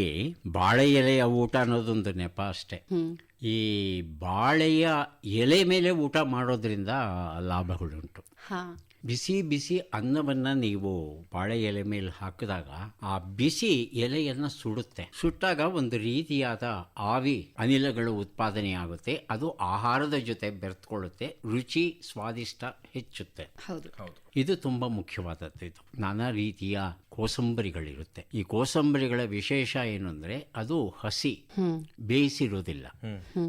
ಬಾಳೆ ಎಲೆಯ ಊಟ ಅನ್ನೋದೊಂದು ನೆಪ ಅಷ್ಟೇ. ಈ ಬಾಳೆಯ ಎಲೆ ಮೇಲೆ ಊಟ ಮಾಡೋದ್ರಿಂದ ಲಾಭಗಳುಂಟು. ಹಾ. ಬಿಸಿ ಬಿಸಿ ಅನ್ನವನ್ನು ನೀವು ಬಾಳೆ ಎಲೆ ಮೇಲೆ ಹಾಕಿದಾಗ ಆ ಬಿಸಿ ಎಲೆಯನ್ನು ಸುಡುತ್ತೆ. ಸುಟ್ಟಾಗ ಒಂದು ರೀತಿಯಾದ ಆವಿ ಅನಿಲಗಳು ಉತ್ಪಾದನೆ ಆಗುತ್ತೆ. ಅದು ಆಹಾರದ ಜೊತೆ ಬೆರೆತ್ಕೊಳ್ಳುತ್ತೆ. ರುಚಿ ಸ್ವಾದಿಷ್ಟ ಹೆಚ್ಚುತ್ತೆ. ಹೌದು. ಹೌದು. ಇದು ತುಂಬ ಮುಖ್ಯವಾದದ್ದು ಇದು. ನಾನಾ ರೀತಿಯ ಕೋಸಂಬರಿಗಳಿರುತ್ತೆ. ಈ ಕೋಸಂಬರಿಗಳ ವಿಶೇಷ ಏನು ಅಂದರೆ ಅದು ಹಸಿ ಬೇಯಿಸಿರುವುದಿಲ್ಲ.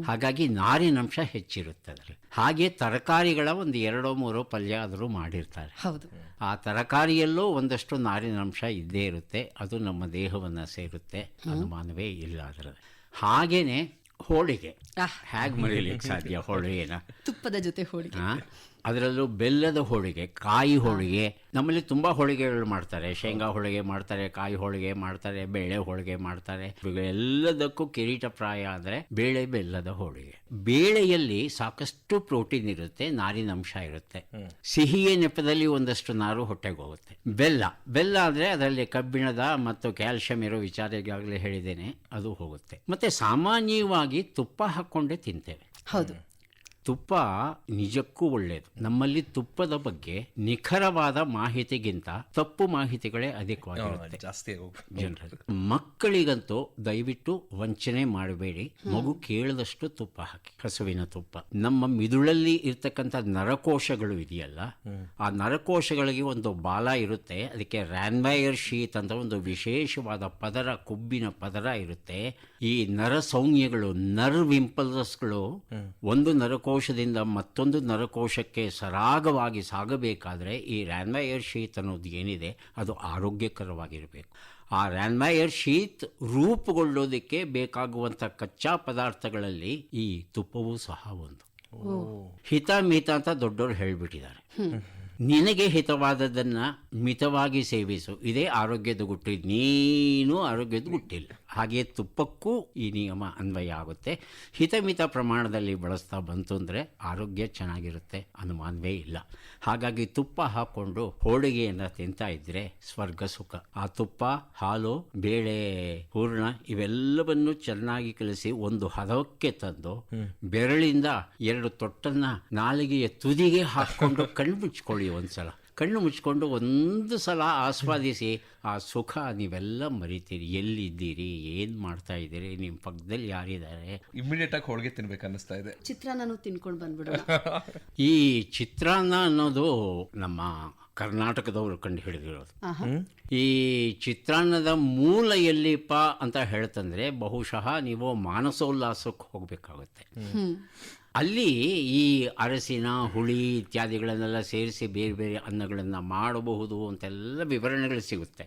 ಹಾಗಾಗಿ ನಾರಿನಂಶ ಹೆಚ್ಚಿರುತ್ತೆ ಅದರಲ್ಲಿ. ಹಾಗೆ ತರಕಾರಿಗಳ ಒಂದು ಎರಡೋ ಮೂರೋ ಪಲ್ಯ ಆದರೂ ಮಾಡಿರ್ತಾರೆ. ಹೌದು. ಆ ತರಕಾರಿಯಲ್ಲೂ ಒಂದಷ್ಟು ನಾರಿನಂಶ ಇದ್ದೇ ಇರುತ್ತೆ. ಅದು ನಮ್ಮ ದೇಹವನ್ನು ಸೇರುತ್ತೆ. ಅನುಮಾನವೇ ಇಲ್ಲ ಅದರಲ್ಲಿ. ಹಾಗೇನೆ ಹೋಳಿಗೆ. ಹೇಗೆ ಮರೀಲಿಕ್ಕೆ ಸಾಧ್ಯ ಹೋಳಿಗೆನ? ತುಪ್ಪದ ಜೊತೆ ಹೋಳಿಗೆ? ಅದರಲ್ಲೂ ಬೆಲ್ಲದ ಹೋಳಿಗೆ ಕಾಯಿ ಹೋಳಿಗೆ. ನಮ್ಮಲ್ಲಿ ತುಂಬ ಹೋಳಿಗೆಗಳು ಮಾಡ್ತಾರೆ. ಶೇಂಗಾ ಹೋಳಿಗೆ ಮಾಡ್ತಾರೆ ಕಾಯಿ ಹೋಳಿಗೆ ಮಾಡ್ತಾರೆ ಬೇಳೆ ಹೋಳಿಗೆ ಮಾಡ್ತಾರೆ. ಎಲ್ಲದಕ್ಕೂ ಕಿರೀಟಪ್ರಾಯ ಅಂದರೆ ಬೇಳೆ ಬೆಲ್ಲದ ಹೋಳಿಗೆ. ಬೇಳೆಯಲ್ಲಿ ಸಾಕಷ್ಟು ಪ್ರೋಟೀನ್ ಇರುತ್ತೆ ನಾರಿನಂಶ ಇರುತ್ತೆ. ಸಿಹಿಯ ನೆಪದಲ್ಲಿ ಒಂದಷ್ಟು ನಾರು ಹೊಟ್ಟೆಗೆ ಹೋಗುತ್ತೆ. ಬೆಲ್ಲ. ಬೆಲ್ಲ ಅಂದರೆ ಅದರಲ್ಲಿ ಕಬ್ಬಿಣದ ಮತ್ತು ಕ್ಯಾಲ್ಸಿಯಂ ಇರೋ ವಿಚಾರ ಈಗಾಗಲೇ ಹೇಳಿದ್ದೇನೆ ಅದು ಹೋಗುತ್ತೆ. ಮತ್ತೆ ಸಾಮಾನ್ಯವಾಗಿ ತುಪ್ಪ ಹಾಕ್ಕೊಂಡೇ ತಿಂತೇವೆ. ಹೌದು. ತುಪ್ಪ ನಿಜಕ್ಕೂ ಒಳ್ಳೆಯದು ನಮ್ಮಲ್ಲಿ ತುಪ್ಪದ ಬಗ್ಗೆ ನಿಖರವಾದ ಮಾಹಿತಿಗಿಂತ ತಪ್ಪು ಮಾಹಿತಿಗಳೇ ಅಧಿಕವಾಗಿರುತ್ತೆ. ಜಾಸ್ತಿ ಜನರಲ್ಲಿ. ಮಕ್ಕಳಿಗಂತೂ ದಯವಿಟ್ಟು ವಂಚನೆ ಮಾಡಬೇಡಿ. ಮಗು ಕೇಳದಷ್ಟು ತುಪ್ಪ ಹಾಕಿ. ಹಸುವಿನ ತುಪ್ಪ. ನಮ್ಮ ಮಿದುಳಲ್ಲಿ ಇರ್ತಕ್ಕಂಥ ನರಕೋಶಗಳು ಇದೆಯಲ್ಲ ಆ ನರಕೋಶಗಳಿಗೆ ಒಂದು ಬಾಲ ಇರುತ್ತೆ. ಅದಕ್ಕೆ ರ್ಯಾನ್ವೈರ್ ಶೀತ್ ಅಂತ ಒಂದು ವಿಶೇಷವಾದ ಪದರ ಕೊಬ್ಬಿನ ಪದರ ಇರುತ್ತೆ. ಈ ನರ ಸೌಮ್ಯಗಳು ನರ್ವ್ ಇಂಪಲ್ಸಸ್ಗಳು ಒಂದು ನರಕೋಶದಿಂದ ಮತ್ತೊಂದು ನರಕೋಶಕ್ಕೆ ಸರಾಗವಾಗಿ ಸಾಗಬೇಕಾದರೆ ಈ ರ್ಯಾನ್ಮೈಯರ್ ಶೀತ್ ಅನ್ನೋದು ಏನಿದೆ ಅದು ಆರೋಗ್ಯಕರವಾಗಿರಬೇಕು. ಆ ರ್ಯಾನ್ಮೈಯರ್ ಶೀತ್ ರೂಪುಗೊಳ್ಳೋದಕ್ಕೆ ಬೇಕಾಗುವಂಥ ಕಚ್ಚಾ ಪದಾರ್ಥಗಳಲ್ಲಿ ಈ ತುಪ್ಪವೂ ಸಹ ಒಂದು. ಹಿತ ಮಿತ ಅಂತ ದೊಡ್ಡವರು ಹೇಳಿಬಿಟ್ಟಿದ್ದಾರೆ. ನಿನಗೆ ಹಿತವಾದದ್ದನ್ನ ಮಿತವಾಗಿ ಸೇವಿಸು. ಇದೇ ಆರೋಗ್ಯದ ಗುಟ್ಟು. ನೀನು ಆರೋಗ್ಯದ ಗುಟ್ಟಿಲ್ಲ. ಹಾಗೆ ತುಪ್ಪಕ್ಕೂ ಈ ನಿಯಮ ಅನ್ವಯ ಆಗುತ್ತೆ ಹಿತಮಿತ ಪ್ರಮಾಣದಲ್ಲಿ ಬಳಸ್ತಾ ಬಂತು ಅಂದರೆ ಆರೋಗ್ಯ ಚೆನ್ನಾಗಿರುತ್ತೆ ಅನುಮಾನವೇ ಇಲ್ಲ. ಹಾಗಾಗಿ ತುಪ್ಪ ಹಾಕ್ಕೊಂಡು ಹೋಳಿಗೆಯನ್ನು ತಿಂತಾ ಇದ್ರೆ ಸ್ವರ್ಗ ಸುಖ. ಆ ತುಪ್ಪ ಹಾಲು ಬೇಳೆ ಹೂರ್ಣ ಇವೆಲ್ಲವನ್ನು ಚೆನ್ನಾಗಿ ಕಲಿಸಿ ಒಂದು ಹದಕ್ಕೆ ತಂದು ಬೆರಳಿಂದ ಎರಡು ತೊಟ್ಟನ್ನ ನಾಲಿಗೆಯ ತುದಿಗೆ ಹಾಕ್ಕೊಂಡು ಕಣ್ಮುಚ್ಕೊಳ್ಳಿ ಒಂದ್ಸಲ. ಕಣ್ಣು ಮುಚ್ಕೊಂಡು ಒಂದು ಸಲ ಆಸ್ವಾದಿಸಿ ಆ ಸುಖ ನೀವೆಲ್ಲ ಮರಿತೀರಿ. ಎಲ್ಲಿದ್ದೀರಿ? ಏನು ಮಾಡ್ತಾ ಇದ್ದೀರಿ? ನಿಮ್ಮ ಪಕ್ಕದಲ್ಲಿ ಯಾರಿದ್ದಾರೆ? ಇಮಿಡಿಯೇಟ್ ಆಗಿ ಹೋಳಿಗೆ ತಿನ್ಬೇಕು ಅನ್ನಿಸ್ತಾ ಇದೆ. ಚಿತ್ರಾನ್ನ ತಿನ್ಕೊಂಡು ಬಂದ್ಬಿಡೋಣ. ಈ ಚಿತ್ರಾನ್ನ ಅನ್ನೋದು ನಮ್ಮ ಕರ್ನಾಟಕದವರು ಕಂಡು ಹಿಡಿದಿರೋದು. ಈ ಚಿತ್ರಾನ್ನದ ಮೂಲ ಎಲ್ಲಿಪ್ಪ ಅಂತ ಹೇಳ್ತಂದ್ರೆ ಬಹುಶಃ ನೀವು ಮಾನಸೋಲ್ಲಾಸಕ್ಕೆ ಹೋಗಬೇಕಾಗುತ್ತೆ. ಅಲ್ಲಿ ಈ ಅರಸಿನ ಹುಳಿ ಇತ್ಯಾದಿಗಳನ್ನೆಲ್ಲ ಸೇರಿಸಿ ಬೇರೆ ಬೇರೆ ಅನ್ನಗಳನ್ನು ಮಾಡಬಹುದು ಅಂತೆಲ್ಲ ವಿವರಣೆಗಳು ಸಿಗುತ್ತೆ.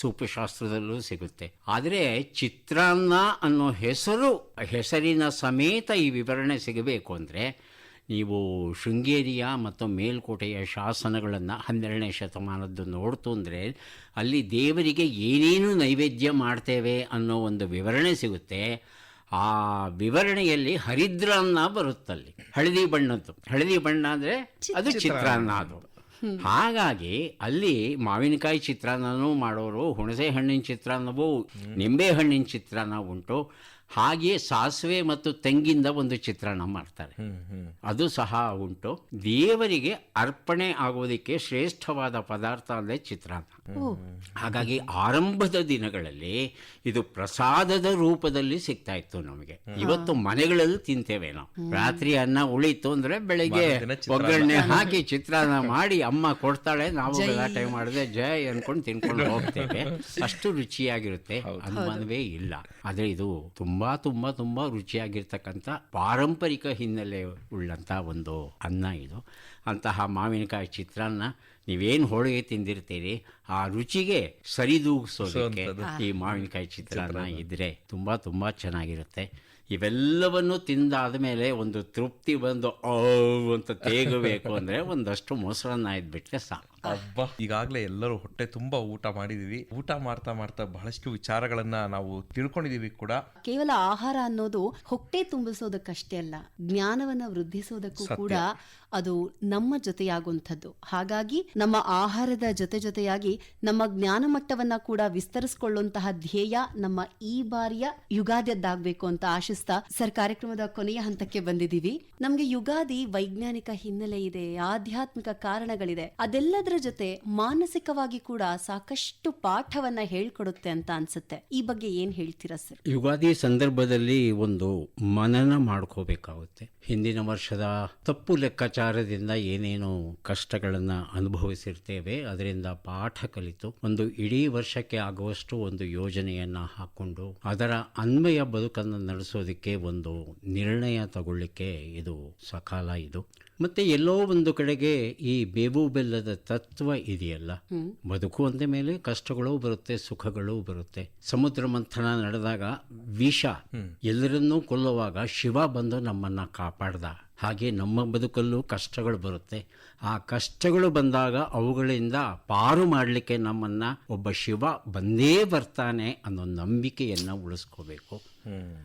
ಸೂಪಶಾಸ್ತ್ರದಲ್ಲೂ ಸಿಗುತ್ತೆ. ಆದರೆ ಚಿತ್ರಾನ್ನ ಅನ್ನೋ ಹೆಸರು ಹೆಸರಿನ ಸಮೇತ ಈ ವಿವರಣೆ ಸಿಗಬೇಕು ಅಂದರೆ ನೀವು ಶೃಂಗೇರಿಯ ಮತ್ತು ಮೇಲ್ಕೋಟೆಯ ಶಾಸನಗಳನ್ನು ಹನ್ನೆರಡನೇ ಶತಮಾನದ್ದು ನೋಡ್ತು ಅಂದರೆ ಅಲ್ಲಿ ದೇವರಿಗೆ ಏನೇನು ನೈವೇದ್ಯ ಮಾಡ್ತೇವೆ ಅನ್ನೋ ಒಂದು ವಿವರಣೆ ಸಿಗುತ್ತೆ. ಆ ವಿವರಣೆಯಲ್ಲಿ ಹರಿದ್ರಾನ್ನ ಬರುತ್ತಲ್ಲಿ. ಹಳದಿ ಬಣ್ಣದ್ದು. ಹಳದಿ ಬಣ್ಣ ಅಂದರೆ ಅದು ಚಿತ್ರಾನ್ನ ಅದು ಹಾಗಾಗಿ ಅಲ್ಲಿ ಮಾವಿನಕಾಯಿ ಚಿತ್ರಾನ್ನನೂ ಮಾಡೋರು ಹುಣಸೆ ಹಣ್ಣಿನ ಚಿತ್ರಾನ್ನವೂ ನಿಂಬೆ ಹಣ್ಣಿನ ಚಿತ್ರಾನ್ನ ಉಂಟು. ಹಾಗೆಯೇ ಸಾಸಿವೆ ಮತ್ತು ತೆಂಗಿಂದ ಒಂದು ಚಿತ್ರಾನ್ನ ಮಾಡ್ತಾರೆ. ಅದು ಸಹ ಉಂಟು. ದೇವರಿಗೆ ಅರ್ಪಣೆ ಆಗೋದಕ್ಕೆ ಶ್ರೇಷ್ಠವಾದ ಪದಾರ್ಥ ಅಂದರೆ ಚಿತ್ರಾನ್ನ. ಹಾಗಾಗಿ ಆರಂಭದ ದಿನಗಳಲ್ಲಿ ಇದು ಪ್ರಸಾದದ ರೂಪದಲ್ಲಿ ಸಿಗ್ತಾ ಇತ್ತು ನಮಗೆ. ಇವತ್ತು ಮನೆಗಳಲ್ಲಿ ತಿಂತೇವೆ ನಾವು. ರಾತ್ರಿ ಅನ್ನ ಉಳಿತು ಅಂದ್ರೆ ಬೆಳಿಗ್ಗೆ. ಒಗ್ಗರಣೆ ಹಾಕಿ ಚಿತ್ರಾನ್ನ ಮಾಡಿ ಅಮ್ಮ ಕೊಡ್ತಾಳೆ ನಾವು ಗಲಾಟೆ ಮಾಡಿದೆ ಜೈ ಅನ್ಕೊಂಡು ತಿನ್ಕೊಂಡು ಹೋಗ್ತೇವೆ. ಅಷ್ಟು ರುಚಿಯಾಗಿರುತ್ತೆ. ಅನುಮಾನವೇ ಇಲ್ಲ. ಆದ್ರೆ ಇದು ತುಂಬಾ ತುಂಬಾ ತುಂಬಾ ರುಚಿಯಾಗಿರ್ತಕ್ಕಂಥ ಪಾರಂಪರಿಕ ಹಿನ್ನೆಲೆ ಉಳ್ಳಂತ ಒಂದು ಅನ್ನ ಇದು. ಅಂತಹ ಮಾವಿನಕಾಯಿ ಚಿತ್ರಾನ್ನ ನೀವೇನು ಹೋಳಿಗೆ ತಿಂದಿರ್ತೀರಿ ಆ ರುಚಿಗೆ ಸರಿದೂಗಿಸೋದಕ್ಕೆ ಈ ಮಾವಿನಕಾಯಿ ಚಿತ್ರಾನ್ನ ಇದ್ರೆ ತುಂಬ ತುಂಬ ಚೆನ್ನಾಗಿರುತ್ತೆ. ಇವೆಲ್ಲವನ್ನು ತಿಂದಾದ ಮೇಲೆ ಒಂದು ತೃಪ್ತಿ ಬಂದು ಅಂತ ತೇಗಬೇಕು ಅಂದ್ರೆ ಒಂದಷ್ಟು ಮೊಸರನ್ನ ಇದ್ಬಿಟ್ರೆ ಸಾಕು. ಅಬ್ಬಾ. ಈಗಾಗಲೇ ಎಲ್ಲರೂ ಹೊಟ್ಟೆ ತುಂಬಾ ಊಟ ಮಾಡಿದೀವಿ. ಊಟ ಮಾಡ್ತಾ ಮಾಡ್ತಾ ಬಹಳಷ್ಟು ವಿಚಾರಗಳನ್ನ ನಾವು ತಿಳ್ಕೊಂಡಿದೀವಿ ಕೂಡ. ಕೇವಲ ಆಹಾರ ಅನ್ನೋದು ಹೊಟ್ಟೆ ತುಂಬಿಸೋದಕ್ಕಷ್ಟೇ ಅಲ್ಲ ಜ್ಞಾನವನ್ನ ವೃದ್ಧಿಸೋದಕ್ಕೂ ಕೂಡ ಅದು ನಮ್ಮ ಜೊತೆಯಾಗುವಂಥದ್ದು. ಹಾಗಾಗಿ ನಮ್ಮ ಆಹಾರದ ಜೊತೆ ಜೊತೆಯಾಗಿ ನಮ್ಮ ಜ್ಞಾನ ಮಟ್ಟವನ್ನ ಕೂಡ ವಿಸ್ತರಿಸಿಕೊಳ್ಳುವಂತಹ ಧ್ಯೇಯ ನಮ್ಮ ಈ ಬಾರಿಯ ಯುಗಾದಿಯದ್ದಾಗಬೇಕು ಅಂತ ಆಶಿಸ್ತಾ ಸರ್ ಕಾರ್ಯಕ್ರಮದ ಕೊನೆಯ ಹಂತಕ್ಕೆ ಬಂದಿದ್ದೀವಿ. ನಮ್ಗೆ ಯುಗಾದಿ ವೈಜ್ಞಾನಿಕ ಹಿನ್ನೆಲೆ ಇದೆ ಆಧ್ಯಾತ್ಮಿಕ ಕಾರಣಗಳಿದೆ. ಅದೆಲ್ಲದರ ಜೊತೆ ಮಾನಸಿಕವಾಗಿ ಕೂಡ ಸಾಕಷ್ಟು ಪಾಠವನ್ನ ಹೇಳ್ಕೊಡುತ್ತೆ ಅಂತ ಅನ್ಸುತ್ತೆ. ಈ ಬಗ್ಗೆ ಏನ್ ಹೇಳ್ತೀರಾ ಸರ್? ಯುಗಾದಿ ಸಂದರ್ಭದಲ್ಲಿ ಒಂದು ಮನನ ಮಾಡ್ಕೋಬೇಕಾಗುತ್ತೆ. ಹಿಂದಿನ ವರ್ಷದ ತಪ್ಪು ಲೆಕ್ಕಾಚಾರದಿಂದ ಏನೇನು ಕಷ್ಟಗಳನ್ನ ಅನುಭವಿಸಿರ್ತೇವೆ, ಅದರಿಂದ ಪಾಠ ಕಲಿತು ಒಂದು ಇಡೀ ವರ್ಷಕ್ಕೆ ಆಗುವಷ್ಟು ಒಂದು ಯೋಜನೆಯನ್ನ ಹಾಕ್ಕೊಂಡು ಅದರ ಅನ್ವಯ ಬದುಕನ್ನು ನಡೆಸೋದಕ್ಕೆ ಒಂದು ನಿರ್ಣಯ ತಗೊಳ್ಳಿಕ್ಕೆ ಇದು ಸಕಾಲ ಇದು. ಮತ್ತೆ ಎಲ್ಲೋ ಒಂದು ಕಡೆಗೆ ಈ ಬೇವು ಬೆಲ್ಲದ ತತ್ವ ಇದೆಯಲ್ಲ? ಬದುಕು ಅಂದ ಮೇಲೆ ಕಷ್ಟಗಳು ಬರುತ್ತೆ ಸುಖಗಳು ಬರುತ್ತೆ. ಸಮುದ್ರ ಮಂಥನ ನಡೆದಾಗ ವಿಷ ಎಲ್ಲರನ್ನೂ ಕೊಲ್ಲುವಾಗ ಶಿವ ಬಂದು ನಮ್ಮನ್ನ ಕಾಪಾಡ್ದ. ಹಾಗೆ ನಮ್ಮ ಬದುಕಲ್ಲೂ ಕಷ್ಟಗಳು ಬರುತ್ತೆ. ಆ ಕಷ್ಟಗಳು ಬಂದಾಗ ಅವುಗಳಿಂದ ಪಾರು ಮಾಡಲಿಕ್ಕೆ ನಮ್ಮನ್ನ ಒಬ್ಬ ಶಿವ ಬಂದೇ ಬರ್ತಾನೆ ಅನ್ನೋ ನಂಬಿಕೆಯನ್ನ ಉಳಿಸ್ಕೋಬೇಕು.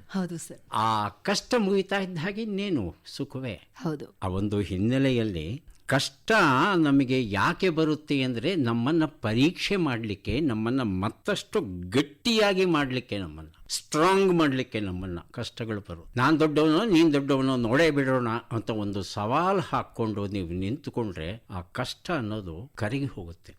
ಹೌದು ಸರ್. ಆ ಕಷ್ಟ ಮುಗಿತಾ ಇದ್ದ ಹಾಗೆ ಇನ್ನೇನು ಸುಖವೇ? ಹೌದು. ಆ ಒಂದು ಹಿನ್ನೆಲೆಯಲ್ಲಿ ಕಷ್ಟ ನಮಗೆ ಯಾಕೆ ಬರುತ್ತೆ ಅಂದರೆ ನಮ್ಮನ್ನು ಪರೀಕ್ಷೆ ಮಾಡಲಿಕ್ಕೆ ನಮ್ಮನ್ನು ಮತ್ತಷ್ಟು ಗಟ್ಟಿಯಾಗಿ ಮಾಡಲಿಕ್ಕೆ ನಮ್ಮನ್ನು ಸ್ಟ್ರಾಂಗ್ ಮಾಡಲಿಕ್ಕೆ ನಮ್ಮನ್ನು ಕಷ್ಟಗಳು ಬರು. ನಾನು ದೊಡ್ಡವನು ನೀನು ದೊಡ್ಡವನು ನೋಡೇ ಬಿಡೋಣ ಅಂತ ಒಂದು ಸವಾಲು ಹಾಕ್ಕೊಂಡು ನೀವು ನಿಂತುಕೊಂಡ್ರೆ ಆ ಕಷ್ಟ ಅನ್ನೋದು ಕರಗಿ ಹೋಗುತ್ತೆ.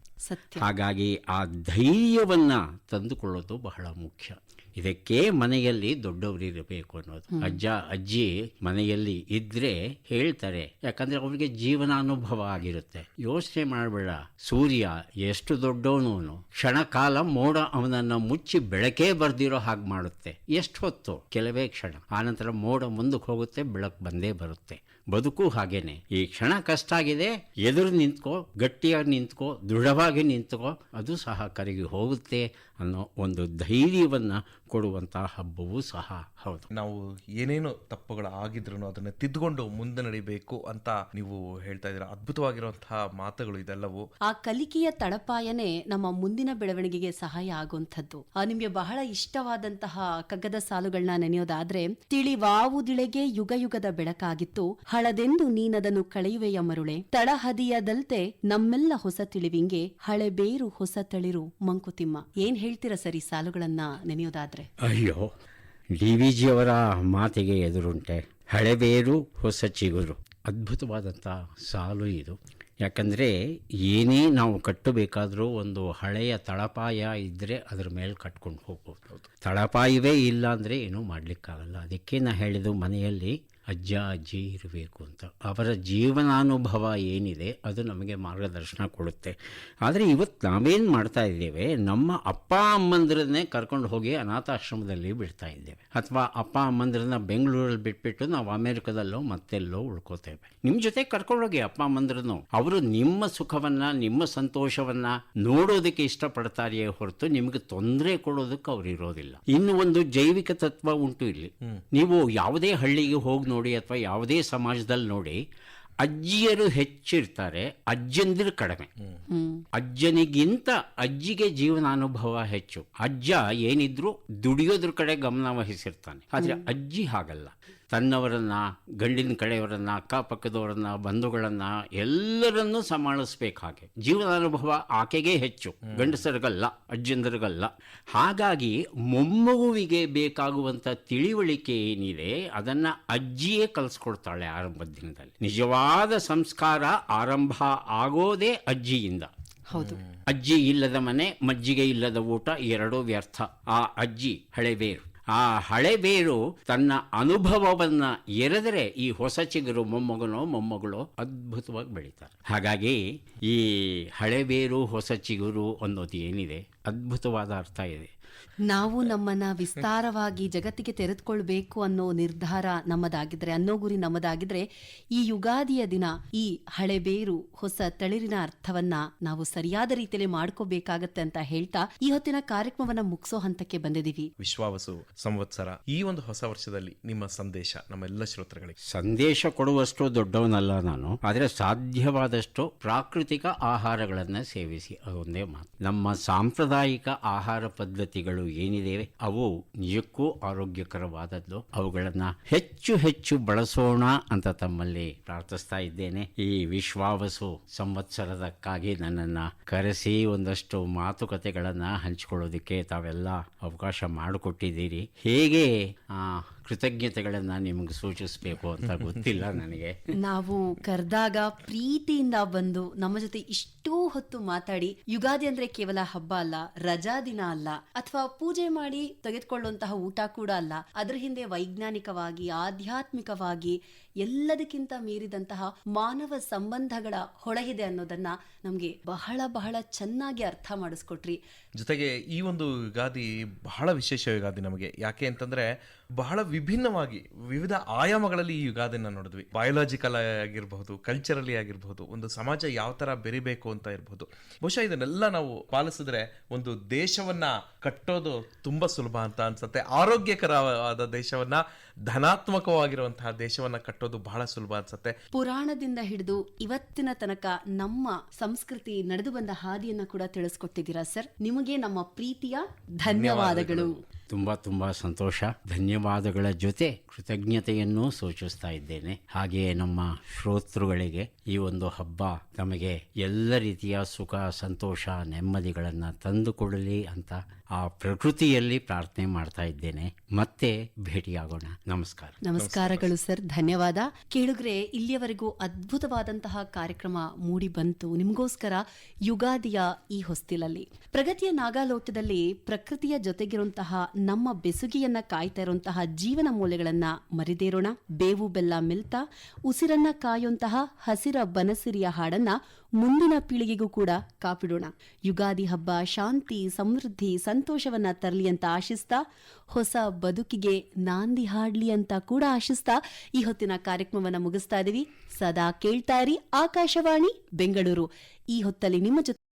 ಹಾಗಾಗಿ ಆ ಧೈರ್ಯವನ್ನು ತಂದುಕೊಳ್ಳೋದು ಬಹಳ ಮುಖ್ಯ. ಇದಕ್ಕೆ ಮನೆಯಲ್ಲಿ ದೊಡ್ಡವರಿರಬೇಕು ಅನ್ನೋದು. ಅಜ್ಜ ಅಜ್ಜಿ ಮನೆಯಲ್ಲಿ ಇದ್ರೆ ಹೇಳ್ತಾರೆ. ಯಾಕಂದ್ರೆ ಅವ್ರಿಗೆ ಜೀವನಾನುಭವ ಆಗಿರುತ್ತೆ. ಯೋಚನೆ ಮಾಡಬೇಡ. ಸೂರ್ಯ ಎಷ್ಟು ದೊಡ್ಡವನು ಕ್ಷಣಕಾಲ ಕ್ಷಣ ಕಾಲ ಮೋಡ ಅವನನ್ನ ಮುಚ್ಚಿ ಬೆಳಕೇ ಬರ್ದಿರೋ ಹಾಗೆ ಮಾಡುತ್ತೆ. ಎಷ್ಟು ಹೊತ್ತು? ಕೆಲವೇ ಕ್ಷಣ. ಆನಂತರ ಮೋಡ ಮುಂದಕ್ಕೆ ಹೋಗುತ್ತೆ ಬೆಳಕು ಬಂದೇ ಬರುತ್ತೆ. ಬದುಕು ಹಾಗೇನೆ. ಈ ಕ್ಷಣ ಕಷ್ಟ ಆಗಿದೆ ಎದುರು ನಿಂತ್ಕೋ ಗಟ್ಟಿಯಾಗಿ ನಿಂತ್ಕೋ ದೃಢವಾಗಿ ನಿಂತ್ಕೋ ಅದು ಸಹ ಕರಗಿ ಹೋಗುತ್ತೆ. ಅನ್ನೋ ಒಂದು ಧೈರ್ಯವನ್ನ ಕೊಡುವಂಥ ಹಬ್ಬವೂ ಸಹ ಹೌದು. ನಾವು ಏನೇನು ತಪ್ಪುಗಳು ಆಗಿದ್ರು ಅದನ್ನು ತಿದ್ದುಕೊಂಡು ಮುಂದೆ ನಡಿಬೇಕು ಅಂತ ನೀವು ಹೇಳ್ತಾ ಇದ್ದೀರಾ. ಅದ್ಭುತವಾಗಿರುವಂತಹ ಮಾತುಗಳು ಇದೆಲ್ಲವೂ. ಆ ಕಲಿಕೆಯ ತಳಪಾಯನೇ ನಮ್ಮ ಮುಂದಿನ ಬೆಳವಣಿಗೆಗೆ ಸಹಾಯ ಆಗುವಂಥದ್ದು. ನಿಮಗೆ ನಿಮ್ಗೆ ಬಹಳ ಇಷ್ಟವಾದಂತಹ ಕಗ್ಗದ ಸಾಲುಗಳನ್ನ ನೆನೆಯೋದಾದ್ರೆ ತಿಳಿವಾವುದಿಳೆಗೆ ಯುಗ ಯುಗದ ಬೆಳಕಾಗಿತ್ತು. ಹಳದೆಂದು ನೀನದನ್ನು ಕಳೆಯುವೆಯ ಮರುಳೆ. ತಳಹದಿಯದಲ್ತೆ ನಮ್ಮೆಲ್ಲ ಹೊಸ ತಿಳಿವಿಂಗೆ ಹಳೆ ಬೇರು ಹೊಸ ತಳಿರು ಮಂಕುತಿಮ್ಮ. ಏನ್ ಹೇಳ್ತೀರಾ ಸರಿ ಸಾಲುಗಳನ್ನ ನೆನೆಯೋದಾದ್ರೆ? ಅಯ್ಯೋ, ಡಿ ವಿ ಜಿಯವರ ಮಾತಿಗೆ ಎದುರುಂಟೆ. ಹಳೆಬೇರು ಹೊಸ ಚಿಗುರು. ಅದ್ಭುತವಾದಂಥ ಸಾಲು ಇದು. ಯಾಕಂದರೆ ಏನೇ ನಾವು ಕಟ್ಟಬೇಕಾದರೂ ಒಂದು ಹಳೆಯ ತಳಪಾಯ ಇದ್ದರೆ ಅದರ ಮೇಲೆ ಕಟ್ಕೊಂಡು ಹೋಗ್ಬೋದು. ತಳಪಾಯವೇ ಇಲ್ಲ ಅಂದರೆ ಏನೂ ಮಾಡಲಿಕ್ಕಾಗಲ್ಲ. ಅದಕ್ಕೆ ನಾ ಹೇಳಿದ್ದು ಮನೆಯಲ್ಲಿ ಅಜ್ಜ ಅಜ್ಜಿ ಇರಬೇಕು ಅಂತ. ಅವರ ಜೀವನಾನುಭವ ಏನಿದೆ ಅದು ನಮಗೆ ಮಾರ್ಗದರ್ಶನ ಕೊಡುತ್ತೆ. ಆದರೆ ಇವತ್ತು ನಾವೇನು ಮಾಡ್ತಾ ಇದ್ದೇವೆ ನಮ್ಮ ಅಪ್ಪ ಅಮ್ಮಂದ್ರನ್ನೇ ಕರ್ಕೊಂಡು ಹೋಗಿ ಅನಾಥಾಶ್ರಮದಲ್ಲಿ ಬಿಡ್ತಾ ಇದ್ದೇವೆ. ಅಥವಾ ಅಪ್ಪ ಅಮ್ಮಂದ್ರನ್ನ ಬೆಂಗಳೂರಲ್ಲಿ ಬಿಟ್ಬಿಟ್ಟು ನಾವು ಅಮೆರಿಕದಲ್ಲೋ ಮತ್ತೆಲ್ಲೋ ಉಳ್ಕೋತೇವೆ. ನಿಮ್ಮ ಜೊತೆ ಕರ್ಕೊಂಡೋಗಿ ಅಪ್ಪ ಅಮ್ಮಂದ್ರನ್ನು. ಅವರು ನಿಮ್ಮ ಸುಖವನ್ನು ನಿಮ್ಮ ಸಂತೋಷವನ್ನ ನೋಡೋದಕ್ಕೆ ಇಷ್ಟಪಡ್ತಾರೆಯೇ ಹೊರತು ನಿಮಗೆ ತೊಂದರೆ ಕೊಡೋದಕ್ಕೆ ಅವ್ರು ಇರೋದಿಲ್ಲ. ಇನ್ನು ಒಂದು ಜೈವಿಕ ತತ್ವ ಉಂಟು ಇಲ್ಲಿ. ನೀವು ಯಾವುದೇ ಹಳ್ಳಿಗೆ ಹೋಗಿ ನೋಡಿ ಅಥವಾ ಯಾವುದೇ ಸಮಾಜದಲ್ಲಿ ನೋಡಿ ಅಜ್ಜಿಯರು ಹೆಚ್ಚಿರ್ತಾರೆ ಅಜ್ಜಂದಿರು ಕಡಿಮೆ. ಅಜ್ಜನಿಗಿಂತ ಅಜ್ಜಿಗೆ ಜೀವನಾನುಭವ ಹೆಚ್ಚು. ಅಜ್ಜ ಏನಿದ್ರು ದುಡಿಯೋದ್ರ ಕಡೆ ಗಮನ ವಹಿಸಿರ್ತಾನೆ. ಆದ್ರೆ ಅಜ್ಜಿ ಹಾಗಲ್ಲ. ತನ್ನವರನ್ನ ಗಂಡಿನ ಕಡೆಯವರನ್ನು ಅಕ್ಕಪಕ್ಕದವರನ್ನ ಬಂಧುಗಳನ್ನು ಎಲ್ಲರನ್ನೂ ಸಮಾಳಿಸ್ಬೇಕು ಹಾಗೆ ಜೀವನಾನುಭವ ಆಕೆಗೆ ಹೆಚ್ಚು. ಗಂಡಸರಿಗಲ್ಲ ಅಜ್ಜಂದರಿಗಲ್ಲ. ಹಾಗಾಗಿ ಮೊಮ್ಮಗುವಿಗೆ ಬೇಕಾಗುವಂಥ ತಿಳಿವಳಿಕೆ ಏನಿದೆ ಅದನ್ನು ಅಜ್ಜಿಯೇ ಕಲಿಸ್ಕೊಡ್ತಾಳೆ ಆರಂಭದ ದಿನದಲ್ಲಿ. ನಿಜವಾದ ಸಂಸ್ಕಾರ ಆರಂಭ ಆಗೋದೇ ಅಜ್ಜಿಯಿಂದ. ಹೌದು. ಅಜ್ಜಿ ಇಲ್ಲದ ಮನೆ ಮಜ್ಜಿಗೆ ಇಲ್ಲದ ಊಟ ಎರಡೂ ವ್ಯರ್ಥ. ಆ ಅಜ್ಜಿ ಹಳೆಬೇರು ಆ ಹಳೆ ಬೇರು ತನ್ನ ಅನುಭವವನ್ನ ಎರೆದರೆ ಈ ಹೊಸ ಚಿಗುರು ಮೊಮ್ಮಗನೋ ಮೊಮ್ಮಗಳೋ ಅದ್ಭುತವಾಗಿ ಬೆಳೀತಾರೆ. ಹಾಗಾಗಿ ಈ ಹಳೆ ಬೇರು, ಹೊಸ ಚಿಗುರು ಅನ್ನೋದು ಏನಿದೆ? ಅದ್ಭುತವಾದ ಅರ್ಥ ಇದೆ. ನಾವು ನಮ್ಮನ್ನ ವಿಸ್ತಾರವಾಗಿ ಜಗತ್ತಿಗೆ ತೆರೆದುಕೊಳ್ಬೇಕು ಅನ್ನೋ ನಿರ್ಧಾರ ನಮ್ಮದಾಗಿದ್ರೆ ಅನ್ನೋ ಗುರಿ ನಮ್ಮದಾಗಿದ್ರೆ ಈ ಯುಗಾದಿಯ ದಿನ ಈ ಹಳೆ ಬೇರು ಹೊಸ ತಳಿರಿನ ಅರ್ಥವನ್ನ ನಾವು ಸರಿಯಾದ ರೀತಿಯಲ್ಲಿ ಮಾಡ್ಕೋಬೇಕಾಗತ್ತೆ ಅಂತ ಹೇಳ್ತಾ ಈ ಹೊತ್ತಿನ ಕಾರ್ಯಕ್ರಮವನ್ನ ಮುಗಿಸೋ ಹಂತಕ್ಕೆ ಬಂದಿದೀವಿ ವಿಶ್ವಾವಸು ಸಂವತ್ಸರ ಈ ಒಂದು ಹೊಸ ವರ್ಷದಲ್ಲಿ ನಿಮ್ಮ ಸಂದೇಶ ನಮ್ಮೆಲ್ಲ ಶ್ರೋತೃಗಳಿಗೆ. ಸಂದೇಶ ಕೊಡುವಷ್ಟು ದೊಡ್ಡವನಲ್ಲ ನಾನು ಆದರೆ ಸಾಧ್ಯವಾದಷ್ಟು ಪ್ರಾಕೃತಿಕ ಆಹಾರಗಳನ್ನು ಸೇವಿಸಿ ಅದೊಂದೇ ಮಾತು. ನಮ್ಮ ಸಾಂಪ್ರದಾಯಿಕ ಆಹಾರ ಪದ್ಧತಿಗಳು ಏನಿದೆ ಅವು ನಿಜಕ್ಕೂ ಆರೋಗ್ಯಕರವಾದದ್ದು. ಅವುಗಳನ್ನು ಹೆಚ್ಚು ಹೆಚ್ಚು ಬಳಸೋಣ ಅಂತ ತಮ್ಮಲ್ಲಿ ಪ್ರಾರ್ಥಿಸ್ತಾ ಇದ್ದೇನೆ. ಈ ವಿಶ್ವಾವಸು ಸಂವತ್ಸರದಕ್ಕಾಗಿ ನನ್ನನ್ನು ಕರೆಸಿ ಒಂದಷ್ಟು ಮಾತುಕತೆಗಳನ್ನು ಹಂಚಿಕೊಳ್ಳೋದಕ್ಕೆ ತಾವೆಲ್ಲ ಅವಕಾಶ ಮಾಡಿಕೊಟ್ಟಿದ್ದೀರಿ. ಹೇಗೆ ಕೃತಜ್ಞತೆಗಳನ್ನು ನಿಮಗೆ ಸೂಚಿಸಬೇಕು ಅಂತ ಗೊತ್ತಿಲ್ಲ ನನಗೆ. ನಾವು ಕರೆದಾಗ ಪ್ರೀತಿಯಿಂದ ಬಂದು ನಮ್ಮ ಜೊತೆ ಇಷ್ಟೂ ಹೊತ್ತು ಮಾತಾಡಿ ಯುಗಾದಿ ಅಂದ್ರೆ ಕೇವಲ ಹಬ್ಬ ಅಲ್ಲ ರಜಾ ದಿನ ಅಲ್ಲ ಅಥವಾ ಪೂಜೆ ಮಾಡಿ ತೆಗೆದುಕೊಳ್ಳುವಂತಹ ಊಟ ಕೂಡ ಅಲ್ಲ. ಅದ್ರ ಹಿಂದೆ ವೈಜ್ಞಾನಿಕವಾಗಿ ಆಧ್ಯಾತ್ಮಿಕವಾಗಿ ಎಲ್ಲದಕ್ಕಿಂತ ಮೀರಿದಂತಹ ಮಾನವ ಸಂಬಂಧಗಳ ಹೊಳಹಿದೆ ಅನ್ನೋದನ್ನ ನಮ್ಗೆ ಬಹಳ ಬಹಳ ಚೆನ್ನಾಗಿ ಅರ್ಥ ಮಾಡಿಸ್ಕೊಟ್ರಿ. ಜೊತೆಗೆ ಈ ಒಂದು ಯುಗಾದಿ ಬಹಳ ವಿಶೇಷ ಯುಗಾದಿ ನಮಗೆ. ಯಾಕೆ ಅಂತಂದ್ರೆ ಬಹಳ ವಿಭಿನ್ನವಾಗಿ ವಿವಿಧ ಆಯಾಮಗಳಲ್ಲಿ ಈ ಯುಗಾದಿನ ನೋಡಿದ್ವಿ. ಬಯೋಲಾಜಿಕಲ್ ಆಗಿರಬಹುದು ಕಲ್ಚರಲಿ ಆಗಿರಬಹುದು, ಒಂದು ಸಮಾಜ ಯಾವ ತರ ಬೆರಿಬೇಕು ಅಂತ ಇರಬಹುದು. ಬಹುಶಃ ಇದನ್ನೆಲ್ಲ ನಾವು ಪಾಲಿಸಿದ್ರೆ ಒಂದು ದೇಶವನ್ನ ಕಟ್ಟೋದು ತುಂಬಾ ಸುಲಭ ಅಂತ ಅನ್ಸುತ್ತೆ. ಆರೋಗ್ಯಕರವಾದ ದೇಶವನ್ನ ಧನಾತ್ಮಕವಾಗಿರುವಂತಹ ದೇಶವನ್ನ ಕಟ್ಟೋದು ಬಹಳ ಸುಲಭ ಅನ್ಸುತ್ತೆ. ಪುರಾಣದಿಂದ ಹಿಡಿದು ಇವತ್ತಿನ ತನಕ ನಮ್ಮ ಸಂಸ್ಕೃತಿ ನಡೆದು ಬಂದ ಹಾದಿಯನ್ನ ಕೂಡ ತಿಳಿಸ್ಕೊಟ್ಟಿದ್ದೀರಾ ಸರ್? ನಿಮಗೆ ನಮ್ಮ ಪ್ರೀತಿಯ ಧನ್ಯವಾದಗಳು. ತುಂಬಾ ತುಂಬಾ ಸಂತೋಷ. ಧನ್ಯವಾದಗಳ ಜೊತೆ ಕೃತಜ್ಞತೆಯನ್ನು ಸೂಚಿಸ್ತಾ ಇದ್ದೇನೆ. ಹಾಗೆಯೇ ನಮ್ಮ ಶ್ರೋತೃಗಳಿಗೆ ಈ ಒಂದು ಹಬ್ಬ ತಮಗೆ ಎಲ್ಲ ರೀತಿಯ ಸುಖ ಸಂತೋಷ ನೆಮ್ಮದಿಗಳನ್ನು ತಂದುಕೊಡಲಿ ಅಂತ ಆ ಪ್ರಕೃತಿಯಲ್ಲಿ ಪ್ರಾರ್ಥನೆ ಮಾಡ್ತಾ ಇದ್ದೇನೆ. ಮತ್ತೆ ಭೇಟಿಯಾಗೋಣ. ನಮಸ್ಕಾರ. ನಮಸ್ಕಾರಗಳು ಸರ್. ಧನ್ಯವಾದ. ಕೇಳುಗ್ರೆ ಇಲ್ಲಿಯವರೆಗೂ ಅದ್ಭುತವಾದಂತಹ ಕಾರ್ಯಕ್ರಮ ಮೂಡಿ ಬಂತು. ನಿಮಗೋಸ್ಕರ ಯುಗಾದಿಯ ಈ ಹೊಸ್ತಿಲಲ್ಲಿ. ಪ್ರಗತಿಯ ನಾಗಾಲೋಟದಲ್ಲಿ ಪ್ರಕೃತಿಯ ಜೊತೆಗಿರುವಂತಹ ನಮ್ಮ ಬೆಸುಗೆಯನ್ನ ಕಾಯ್ತಾ ಇರುವಂತಹ ಜೀವನ ಮೂಲೆಗಳನ್ನ ಮರಿದೇರೋಣ. ಬೇವು ಬೆಲ್ಲ ಮಿಲ್ತಾ, ಉಸಿರನ್ನ ಕಾಯುವಂತಹ ಹಸಿರ ಬನಸಿರಿಯ ಹಾಡನ್ನ ಮುಂದಿನ ಪೀಳಿಗೆಗೂ ಕೂಡ ಕಾಪಿಡೋಣ. ಯುಗಾದಿ ಹಬ್ಬ, ಶಾಂತಿ, ಸಮೃದ್ಧಿ, ಸಂತೋಷವನ್ನ ತರಲಿ ಅಂತ ಆಶಿಸ್ತಾ, ಹೊಸ ಬದುಕಿಗೆ ನಾಂದಿ ಹಾಡ್ಲಿ ಅಂತ ಕೂಡ ಆಶಿಸ್ತಾ ಈ ಹೊತ್ತಿನ ಕಾರ್ಯಕ್ರಮವನ್ನ ಮುಗಿಸ್ತಾ ಇದೀವಿ. ಸದಾ ಕೇಳ್ತಾ ಆಕಾಶವಾಣಿ, ಬೆಂಗಳೂರು. ಈ ಹೊತ್ತಲ್ಲಿ ನಿಮ್ಮ ಜೊತೆ